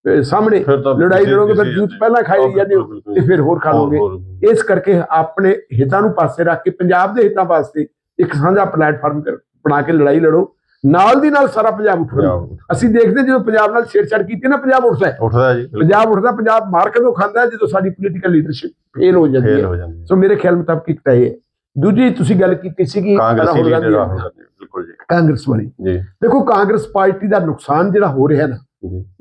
ਸਾਹਮਣੇ ਫਿਰ ਤਾਂ ਲੜਾਈ ਲੜੋਗੇ ਫਿਰ ਤੁਸੀਂ- ਜੂਤ ਪਹਿਲਾਂ ਖਾਈ ਜਾਂਦੇ ਹੋ ਬਿਲਕੁਲ, ਤੇ ਫਿਰ ਹੋਰ ਖਾ ਹੋਰ- ਹੋਰ- ਇਸ ਕਰਕੇ ਆਪਣੇ ਹਿੱਤਾਂ ਨੂੰ ਪਾਸੇ ਰੱਖ ਕੇ ਪੰਜਾਬ ਦੇ ਹਿੱਤਾਂ ਵਾਸਤੇ ਇੱਕ ਸਾਂਝਾ ਪਲੇਟਫਾਰਮ ਕਰ- ਬਣਾ ਕੇ ਲੜਾਈ ਲੜੋ। ਨਾਲ ਦੀ ਨਾਲ ਸਾਰਾ ਪੰਜਾਬ ਉੱਠ ਖੜੋ ਪੰਜਾਬ ਅਸੀਂ ਦੇਖਦੇ ਜਦੋਂ ਪੰਜਾਬ ਨਾਲ ਛੇੜਛਾੜ ਕੀਤੀ ਨਾ ਪੰਜਾਬ ਉੱਠਦਾ ਹੈ। ਉੱਠਦਾ ਜੀ ਪੰਜਾਬ ਉੱਠਦਾ ਪੰਜਾਬ ਮਾਰ ਕਦੋਂ ਖਾਂਦਾ ਹੈ ਜਦੋਂ ਸਾਡੀ ਪੋਲੀਟੀਕਲ ਲੀਡਰਸ਼ਿਪ ਫੇਲ ਹੋ ਜਾਂਦੀ ਫੇਲ ਹੈ। ਹੋ ਜਾਂਦੀ ਹੈ। ਸੋ ਮੇਰੇ ਖਿਆਲ ਮੁਤਾਬਕ ਇੱਕ ਤਾਂ ਇਹ ਹੈ। ਦੂਜੀ ਤੁਸੀਂ ਗੱਲ ਕੀਤੀ ਸੀਗੀ ਕਾਂਗਰਸੀ ਰਾਹੁਲ ਲੀਡਰ ਗਾਂਧੀ ਰਾਹੁਲ ਗਾਂਧੀ ਬਿਲਕੁਲ ਜੀ। ਕਾਂਗਰਸ ਵਾਲੀ। ਜੀ। ਦੇਖੋ ਕਾਂਗਰਸ ਪਾਰਟੀ ਦਾ ਨੁਕਸਾਨ ਜਿਹੜਾ ਹੋ ਰਿਹਾ ਨਾ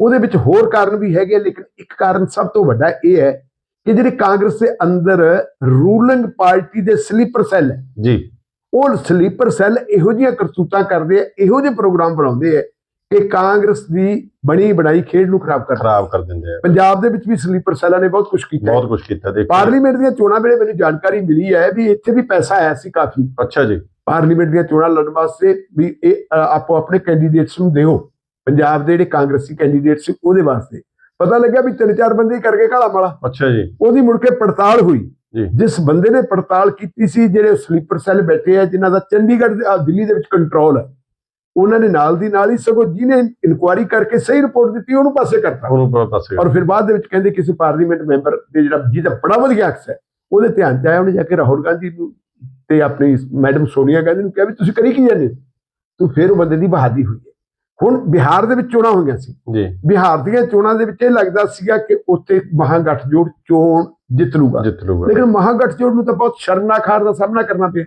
ਉਹਦੇ ਵਿੱਚ ਹੋਰ ਕਾਰਨ ਵੀ ਹੈਗੇ ਲੇਕਿਨ ਇੱਕ ਕਾਰਨ ਸਭ ਤੋਂ ਵੱਡਾ ਇਹ ਹੈ ਕਿ ਜਿਹੜੇ ਕਾਂਗਰਸ ਦੇ ਅੰਦਰ ਰੂਲਿੰਗ ਪਾਰਟੀ ਦੇ ਸਲੀਪਰ ਸੈੱਲ ਹੈ। ਜੀ। ਉਹ ਸਲੀਪਰ ਸੈੱਲ ਇਹੋ ਜਿਹੀਆਂ ਕਰਤੂਤਾਂ ਕਰਦੇ ਆ ਇਹੋ ਜਿਹੇ ਪ੍ਰੋਗਰਾਮ ਬਣਾਉਂਦੇ ਆ ਕਿ ਕਾਂਗਰਸ ਦੀ ਬਣੀ ਬਣਾਈ ਖੇਡ ਨੂੰ ਖਰਾਬ ਕਰ ਖਰਾਬ ਕਰ ਦਿੰਦੇ ਆ। ਪੰਜਾਬ ਦੇ ਵਿੱਚ ਵੀ ਸਲੀਪਰ ਸੈੱਲਾਂ ਨੇ ਬਹੁਤ ਕੁਝ ਕੀਤਾ। ਬਹੁਤ ਕੁਝ ਕੀਤਾ ਦੇਖੋ। ਪਾਰਲੀਮੈਂਟ ਦੀਆਂ ਚੋਣਾਂ ਵੇਲੇ ਮੈਨੂੰ ਜਾਣਕਾਰੀ ਮਿਲੀ ਹੈ ਵੀ ਇੱਥੇ ਵੀ ਪੈਸਾ ਆਇਆ ਸੀ ਕਾਫੀ। ਅੱਛਾ ਜੀ। ਪਾਰਲੀਮੈਂਟ ਦੀਆਂ ਚੋਣਾਂ ਲੜਨ ਵਾਸਤੇ ਵੀ ਇਹ ਆਪੋ ਆਪਣੇ ਕੈਂਡੀਡੇਟਸ ਨੂੰ ਦਿਓ। ਪੰਜਾਬ ਦੇ ਜਿਹੜੇ ਕਾਂਗਰਸੀ ਕੈਂਡੀਡੇਟ ਸੀ ਉਹਦੇ ਵਾਸਤੇ। ਪਤਾ ਲੱਗਿਆ ਵੀ ਤਿੰਨ ਚਾਰ ਬੰਦੇ ਕਰਕੇ ਕਾਲਾ ਮਾਲਾ। ਅੱਛਾ ਜੀ। ਉਹਦੀ ਮੁੜ ਕੇ ਪੜਤਾਲ ਹੋਈ। ਜਿਸ ਬੰਦੇ ਨੇ ਪੜਤਾਲ ਕੀਤੀ ਸੀ ਜਿਹੜੇ ਸਲੀਪਰ ਸੈੱਲ ਬੈਠੇ ਆ ਜਿਨ੍ਹਾਂ ਦਾ ਚੰਡੀਗੜ੍ਹ ਦਿੱਲੀ ਦੇ ਵਿੱਚ ਕੰਟਰੋਲ ਹੈ ਉਹਨਾਂ ਨੇ ਨਾਲ ਦੀ ਨਾਲ ਹੀ ਸਗੋਂ ਜਿਹਨੇ ਇਨਕੁਆਇਰੀ ਕਰਕੇ ਸਹੀ ਰਿਪੋਰਟ ਦਿੱਤੀ ਉਹਨੂੰ ਪਾਸੇ ਕਰਤਾ। ਉਹਨੂੰ ਪਾਸੇ ਔਰ ਫਿਰ ਬਾਅਦ ਦੇ ਵਿੱਚ ਕਹਿੰਦੇ ਕਿਸੇ ਪਾਰਲੀਮੈਂਟ ਮੈਂਬਰ ਦੇ ਜਿਹੜਾ ਜਿਹਦਾ ਬੜਾ ਵਧੀਆ ਅਕਸ ਹੈ ਉਹਦੇ ਧਿਆਨ ਚ ਆਇਆ ਉਹਨੇ ਜਾ ਕੇ ਰਾਹੁਲ ਗਾਂਧੀ ਨੂੰ ਤੇ ਆਪਣੀ ਮੈਡਮ ਸੋਨੀਆ ਗਾਂਧੀ ਨੂੰ ਕਿਹਾ ਵੀ ਤੁਸੀਂ ਕਰੀ ਕੀ ਜਾਂਦੇ? ਤੋ ਫਿਰ ਉਹ ਬੰਦੇ ਦੀ ਬਹਾਦੀ ਹੋਈ। ਹੁਣ ਬਿਹਾਰ ਦੇ ਵਿੱਚ ਚੋਣਾਂ ਹੋਈਆਂ ਸੀ। ਜੀ। ਬਿਹਾਰ ਦੀਆਂ ਚੋਣਾਂ ਦੇ ਵਿੱਚ ਇਹ ਲੱਗਦਾ ਸੀਗਾ ਕਿ ਉੱਥੇ ਮਹਾਗਠਜੋੜ ਚੋਣ ਜਿੱਤ ਲੂਗਾ ਜਿੱਤ ਲੂਗਾ ਲੇਕਿਨ ਮਹਾਗਠਜੋੜ ਨੂੰ ਤਾਂ ਬਹੁਤ ਸ਼ਰਮਨਾਕ ਹਾਰ ਦਾ ਸਾਹਮਣਾ ਕਰਨਾ ਪਿਆ।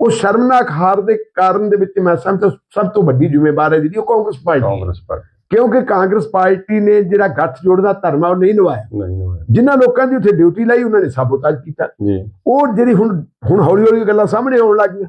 ਉਹ ਸ਼ਰਮਨਾਕ ਹਾਰ ਦੇ ਕਾਰਨ ਦੇ ਵਿੱਚ ਮੈਂ ਸਮਝਦਾ ਸਭ ਤੋਂ ਵੱਡੀ ਜ਼ਿੰਮੇਵਾਰ ਹੈ ਜਿਹੜੀ ਉਹ ਕਾਂਗਰਸ ਪਾਰਟੀ। ਕਾਂਗਰਸ ਪਾਰਟੀ। ਕਿਉਂਕਿ ਕਾਂਗਰਸ ਪਾਰਟੀ ਨੇ ਜਿਹੜਾ ਗੱਠਜੋੜ ਦਾ ਧਰਮ ਹੈ ਉਹ ਨਹੀਂ ਨਿਭਾਇਆ। ਨਹੀਂ ਹੋਇਆ। ਜਿਨ੍ਹਾਂ ਲੋਕਾਂ ਦੀ ਉੱਥੇ ਡਿਊਟੀ ਲਾਈ ਉਹਨਾਂ ਨੇ ਸਾਬੋਤਾਜ ਕੀਤਾ। ਜੀ। ਉਹ ਜਿਹੜੀ ਹੁਣ ਹੁਣ ਹੌਲੀ ਹੌਲੀ ਗੱਲਾਂ ਸਾਹਮਣੇ ਆਉਣ ਲੱਗ ਗਈਆਂ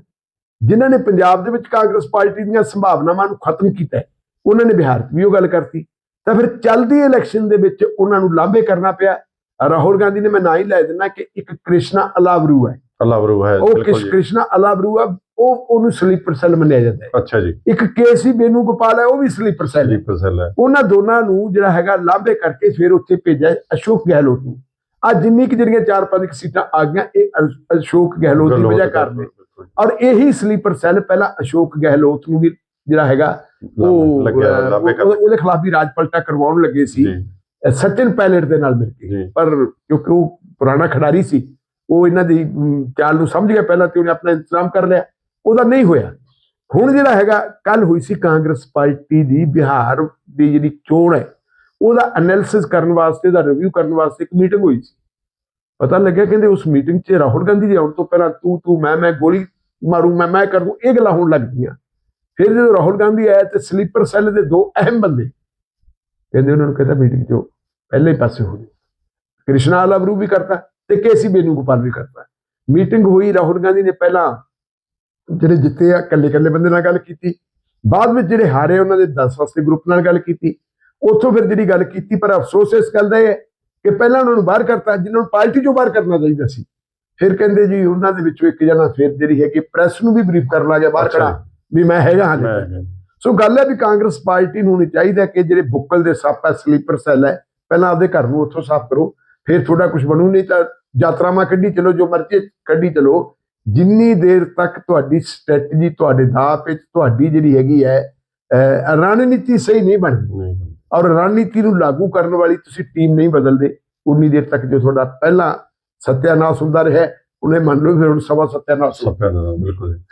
ਜਿਨ੍ਹਾਂ ਨੇ ਪੰਜਾਬ ਦੇ ਵਿੱਚ ਕਾਂਗਰਸ ਪਾਰਟੀ ਦੀਆਂ ਸੰਭਾਵਨਾਵਾਂ ਨੂੰ ਖਤਮ ਕੀਤਾ ਉਹਨਾਂ ਨੇ ਬਿਹਾਰ 'ਚ ਵੀ ਉਹ ਗੱਲ ਕਰਤੀ। ਤਾਂ ਫਿਰ ਚੱਲਦੀ ਇਲੈਕਸ਼ਨ ਦੇ ਵਿੱਚ ਉਹਨਾਂ ਨੂੰ ਲਾਂਭੇ ਕਰਨਾ ਪਿਆ। ਰਾਹੁਲ ਗਾਂਧੀ ਨੇ ਮੈਂ ਨਾਂ ਹੀ ਲੈ ਦਿੰਦਾ ਕਿ ਇੱਕ ਕ੍ਰਿਸ਼ਨਾ ਅਲਾਵਰੂ ਹੈ। ਅੱਲਾਹ ਬਰੂ ਹੈ ਉਹ ਕਿਸ ਕ੍ਰਿਸ਼ਨਾ ਅਲਾਵਰੂ ਹੈ ਉਹ ਉਹਨੂੰ ਸਲੀਪਰ ਸੈੱਲ ਮੰਨਿਆ ਜਾਂਦਾ ਹੈ। ਅੱਛਾ ਜੀ। ਇੱਕ ਕੇਸੀ ਬੇਨੂ ਗੋਪਾਲ ਹੈ ਉਹ ਵੀ ਸਲੀਪਰ ਸੈੱਲ ਹੈ। ਸਲੀਪਰ ਸੈੱਲ ਹੈ। ਉਹਨਾਂ ਦੋਨਾਂ ਨੂੰ ਜਿਹੜਾ ਹੈਗਾ ਲਾਂਭੇ ਕਰਕੇ ਫਿਰ ਉੱਥੇ ਭੇਜਿਆ ਅਸ਼ੋਕ ਗਹਿਲੋਤ ਨੂੰ। ਆ ਜਿੰਨੀ ਕਿ ਜਿਹੜੀਆਂ ਚਾਰ ਪੰਜ ਕੁ ਸੀਟਾਂ ਆ ਗਈਆਂ ਇਹ ਅਸ਼ੋਕ ਗਹਿਲੋਤ ਦੀ ਵਜ੍ਹਾ ਕਾਰਨ ਹੈ। ਔਰ ਇਹੀ ਸਲੀਪਰ ਸੈੱਲ ਪਹਿਲਾਂ ਅਸ਼ੋਕ ਗਹਿਲੋਤ ਨੂੰ ਵੀ ਜਿਹੜਾ ਹੈਗਾ ਉਹ ਲੱਗਿਆ ਅ, ਲਾਂਭੇ ਕਰ ਉਹ- ਉਹਦੇ ਖਿਲਾਫ ਵੀ ਰਾਜ ਪਲਟਾ ਕਰਵਾਉਣ ਲੱਗੇ ਸੀ। ਸਚਿਨ ਪਾਇਲਟ ਦੇ ਨਾਲ ਮਿਲ ਕੇ। ਪਰ ਕਿਉਂਕਿ ਉਹ ਪੁਰਾਣਾ ਖਿਡਾਰੀ ਸੀ ਉਹ ਇਹਨਾਂ ਦੀ ਚਾਲ ਨੂੰ ਸਮਝ ਗਿਆ ਪਹਿਲਾਂ ਤੇ ਉਹਨੇ ਆਪਣਾ ਇੰਤਜ਼ਾਮ ਕਰ ਲਿਆ। ਉਹਦਾ ਨਹੀਂ ਹੋਇਆ। ਹੁਣ ਜਿਹੜਾ ਹੈਗਾ ਕੱਲ ਹੋਈ ਸੀ ਕਾਂਗਰਸ ਪਾਰਟੀ ਦੀ ਬਿਹਾਰ ਦੀ ਜਿਹੜੀ ਚੋਣ ਹੈ ਉਹਦਾ ਐਨਾਲਿਸਿਸ ਕਰਨ ਵਾਸਤੇ ਦਾ ਰਿਵਿਊ ਕਰਨ ਵਾਸਤੇ ਇੱਕ ਮੀਟਿੰਗ ਹੋਈ ਸੀ। ਪਤਾ ਲੱਗਿਆ ਕਹਿੰਦੇ ਉਸ ਮੀਟਿੰਗ 'ਚ ਰਾਹੁਲ ਗਾਂਧੀ ਦੇ ਆਉਣ ਤੋਂ ਪਹਿਲਾਂ ਤੂੰ ਤੂੰ ਮੈਂ ਮੈਂ ਗੋਲੀ ਮਾਰੂ ਮੈਂ ਮੈਂ ਕਰ ਦੂੰ ਇਹ ਗੱਲਾਂ ਹੋਣ ਲੱਗ ਗਈਆਂ। ਫਿਰ ਜਦੋਂ ਰਾਹੁਲ ਗਾਂਧੀ ਆਇਆ ਤੇ ਸਲੀਪਰ ਸੈੱਲ ਦੇ ਦੋ ਅਹਿਮ ਬੰਦੇ ਕਹਿੰਦੇ ਉਹਨਾਂ ਨੂੰ ਕਹਿੰਦਾ ਮੀਟਿੰਗ 'ਚੋਂ ਪਹਿਲੇ ਪਾਸੇ ਹੋ ਜਾਓ। ਕ੍ਰਿਸ਼ਨਾ ਅਲਾਵਰੂ ਵੀ ਕਰਤਾ ਤੇ ਕੇਸੀ ਬੇਨੂਗੋਪਾਲ ਵੀ ਕਰਤਾ। ਮੀਟਿੰਗ ਹੋਈ, ਰਾਹੁਲ ਗਾਂਧੀ ਨੇ ਪਹਿਲਾਂ ਜਿਹੜੇ ਜਿੱਤੇ ਆ ਕੱਲੇ ਕੱਲੇ ਬੰਦੇ ਨਾਲ ਗੱਲ ਕੀਤੀ। ਬਾਅਦ ਵਿੱਚ ਜਿਹੜੇ ਹਾਰੇ ਉਹਨਾਂ ਦੇ 10 ਵਾਸਤੇ ਗਰੁੱਪ ਨਾਲ ਗੱਲ ਕੀਤੀ। ਉੱਥੋਂ ਫਿਰ ਜਿਹੜੀ ਗੱਲ ਕੀਤੀ, ਪਰ ਅਫਸੋਸ ਇਸ ਗੱਲ ਦਾ ਇਹ ਹੈ ਕਿ ਪਹਿਲਾਂ ਉਹਨਾਂ ਨੂੰ ਬਾਹਰ ਕਰਤਾ, ਜਿਨ੍ਹਾਂ ਨੂੰ ਪਾਰਟੀ ਚੋਂ ਬਾਹਰ ਕਰਨਾ ਚਾਹੀਦਾ ਸੀ। ਫਿਰ ਕਹਿੰਦੇ ਜੀ ਉਹਨਾਂ ਦੇ ਵਿੱਚੋਂ ਇੱਕ ਜਣਾ ਫਿਰ ਜਿਹੜੀ ਹੈ ਕਿ ਪ੍ਰੈਸ ਨੂੰ ਵੀ ਬਰੀਫ ਕਰਨ ਲੱਗ ਗਿਆ ਬਾਹਰ ਅੱਛਾ ਖੜਾ। ਵੀ ਮੈਂ ਹੈਗਾ ਮੈਂ ਤੱਕ। ਸੋ ਗੱਲ ਹੈ ਵੀ ਕਾਂਗਰਸ ਪਾਰਟੀ ਨੂੰ ਹੋਣੀ ਚਾਹੀਦਾ ਕਿ ਜਿਹੜੇ ਬੁੱਕਲ ਦੇ ਸੱਪ ਹੈ ਸਲੀਪਰ ਸੈੱਲ ਹੈ ਪਹਿਲਾਂ ਆਪਦੇ ਘਰ ਨੂੰ ਉੱਥੋਂ ਸਾਫ਼ ਕਰੋ ਫਿਰ ਥੋੜਾ ਕੁਝ ਬਣੂ ਨਹੀਂ ਤਾਂ ਯਾਤਰਾਵਾਂ ਕੱਢੀ ਚਲੋ ਜੋ ਮਰਜ਼ੀ ਕੱਢੀ ਚਲੋ। ਜਿੰਨੀ ਦੇਰ ਤੱਕ ਤੁਹਾਡੀ ਸਟ੍ਰੈਟਜੀ ਤੁਹਾਡੇ ਦਾਅ ਵਿੱਚ ਤੁਹਾਡੀ ਜਿਹੜੀ ਹੈਗੀ ਹੈ ਰਣਨੀਤੀ ਸਹੀ ਨਹੀਂ ਬਣਦੀ ਨਹੀਂ ਔਰ ਰਣਨੀਤੀ ਨੂੰ ਲਾਗੂ ਕਰਨ ਵਾਲੀ ਤੁਸੀਂ ਟੀਮ ਨਹੀਂ ਬਦਲਦੇ ਉਨੀ ਦੇਰ ਤੱਕ ਜੋ ਤੁਹਾਡਾ ਪਹਿਲਾਂ ਸਤਿਆਨਾਸ਼ ਹੁੰਦਾ ਰਿਹਾ ਉਹਨੇ ਮੰਨ ਲਓ ਫਿਰ ਹੁਣ ਸਵਾ ਸਤਿਆਨਾਸ਼ ਹੋ ਤੋਂ ਬਿਲਕੁਲ। ਜੀ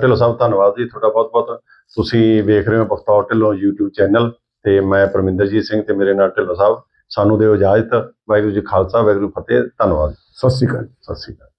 ਢਿੱਲੋਂ ਸਾਹਿਬ ਧੰਨਵਾਦ ਜੀ ਤੁਹਾਡਾ ਬਹੁਤ ਬਹੁਤ। ਤੁਸੀਂ ਵੇਖ ਰਹੇ ਹੋ ਬਖਤੌਰ ਢਿੱਲੋਂ YouTube ਚੈਨਲ ਤੇ ਮੈਂ ਪਰਮਿੰਦਰਜੀਤ ਸਿੰਘ ਤੇ ਮੇਰੇ ਨਾਲ ਢਿੱਲੋਂ ਸਾਹਿਬ। ਸਾਨੂੰ ਦਿਓ ਇਜਾਜ਼ਤ। ਵਾਹਿਗੁਰੂ ਜੀ ਖਾਲਸਾ ਵਾਹਿਗੁਰੂ ਫਤਿਹ। ਧੰਨਵਾਦ। ਸਤਿ ਸ਼੍ਰੀ ਅਕਾਲ। ਸਤਿ ਸ਼੍ਰੀ ਅਕਾਲ।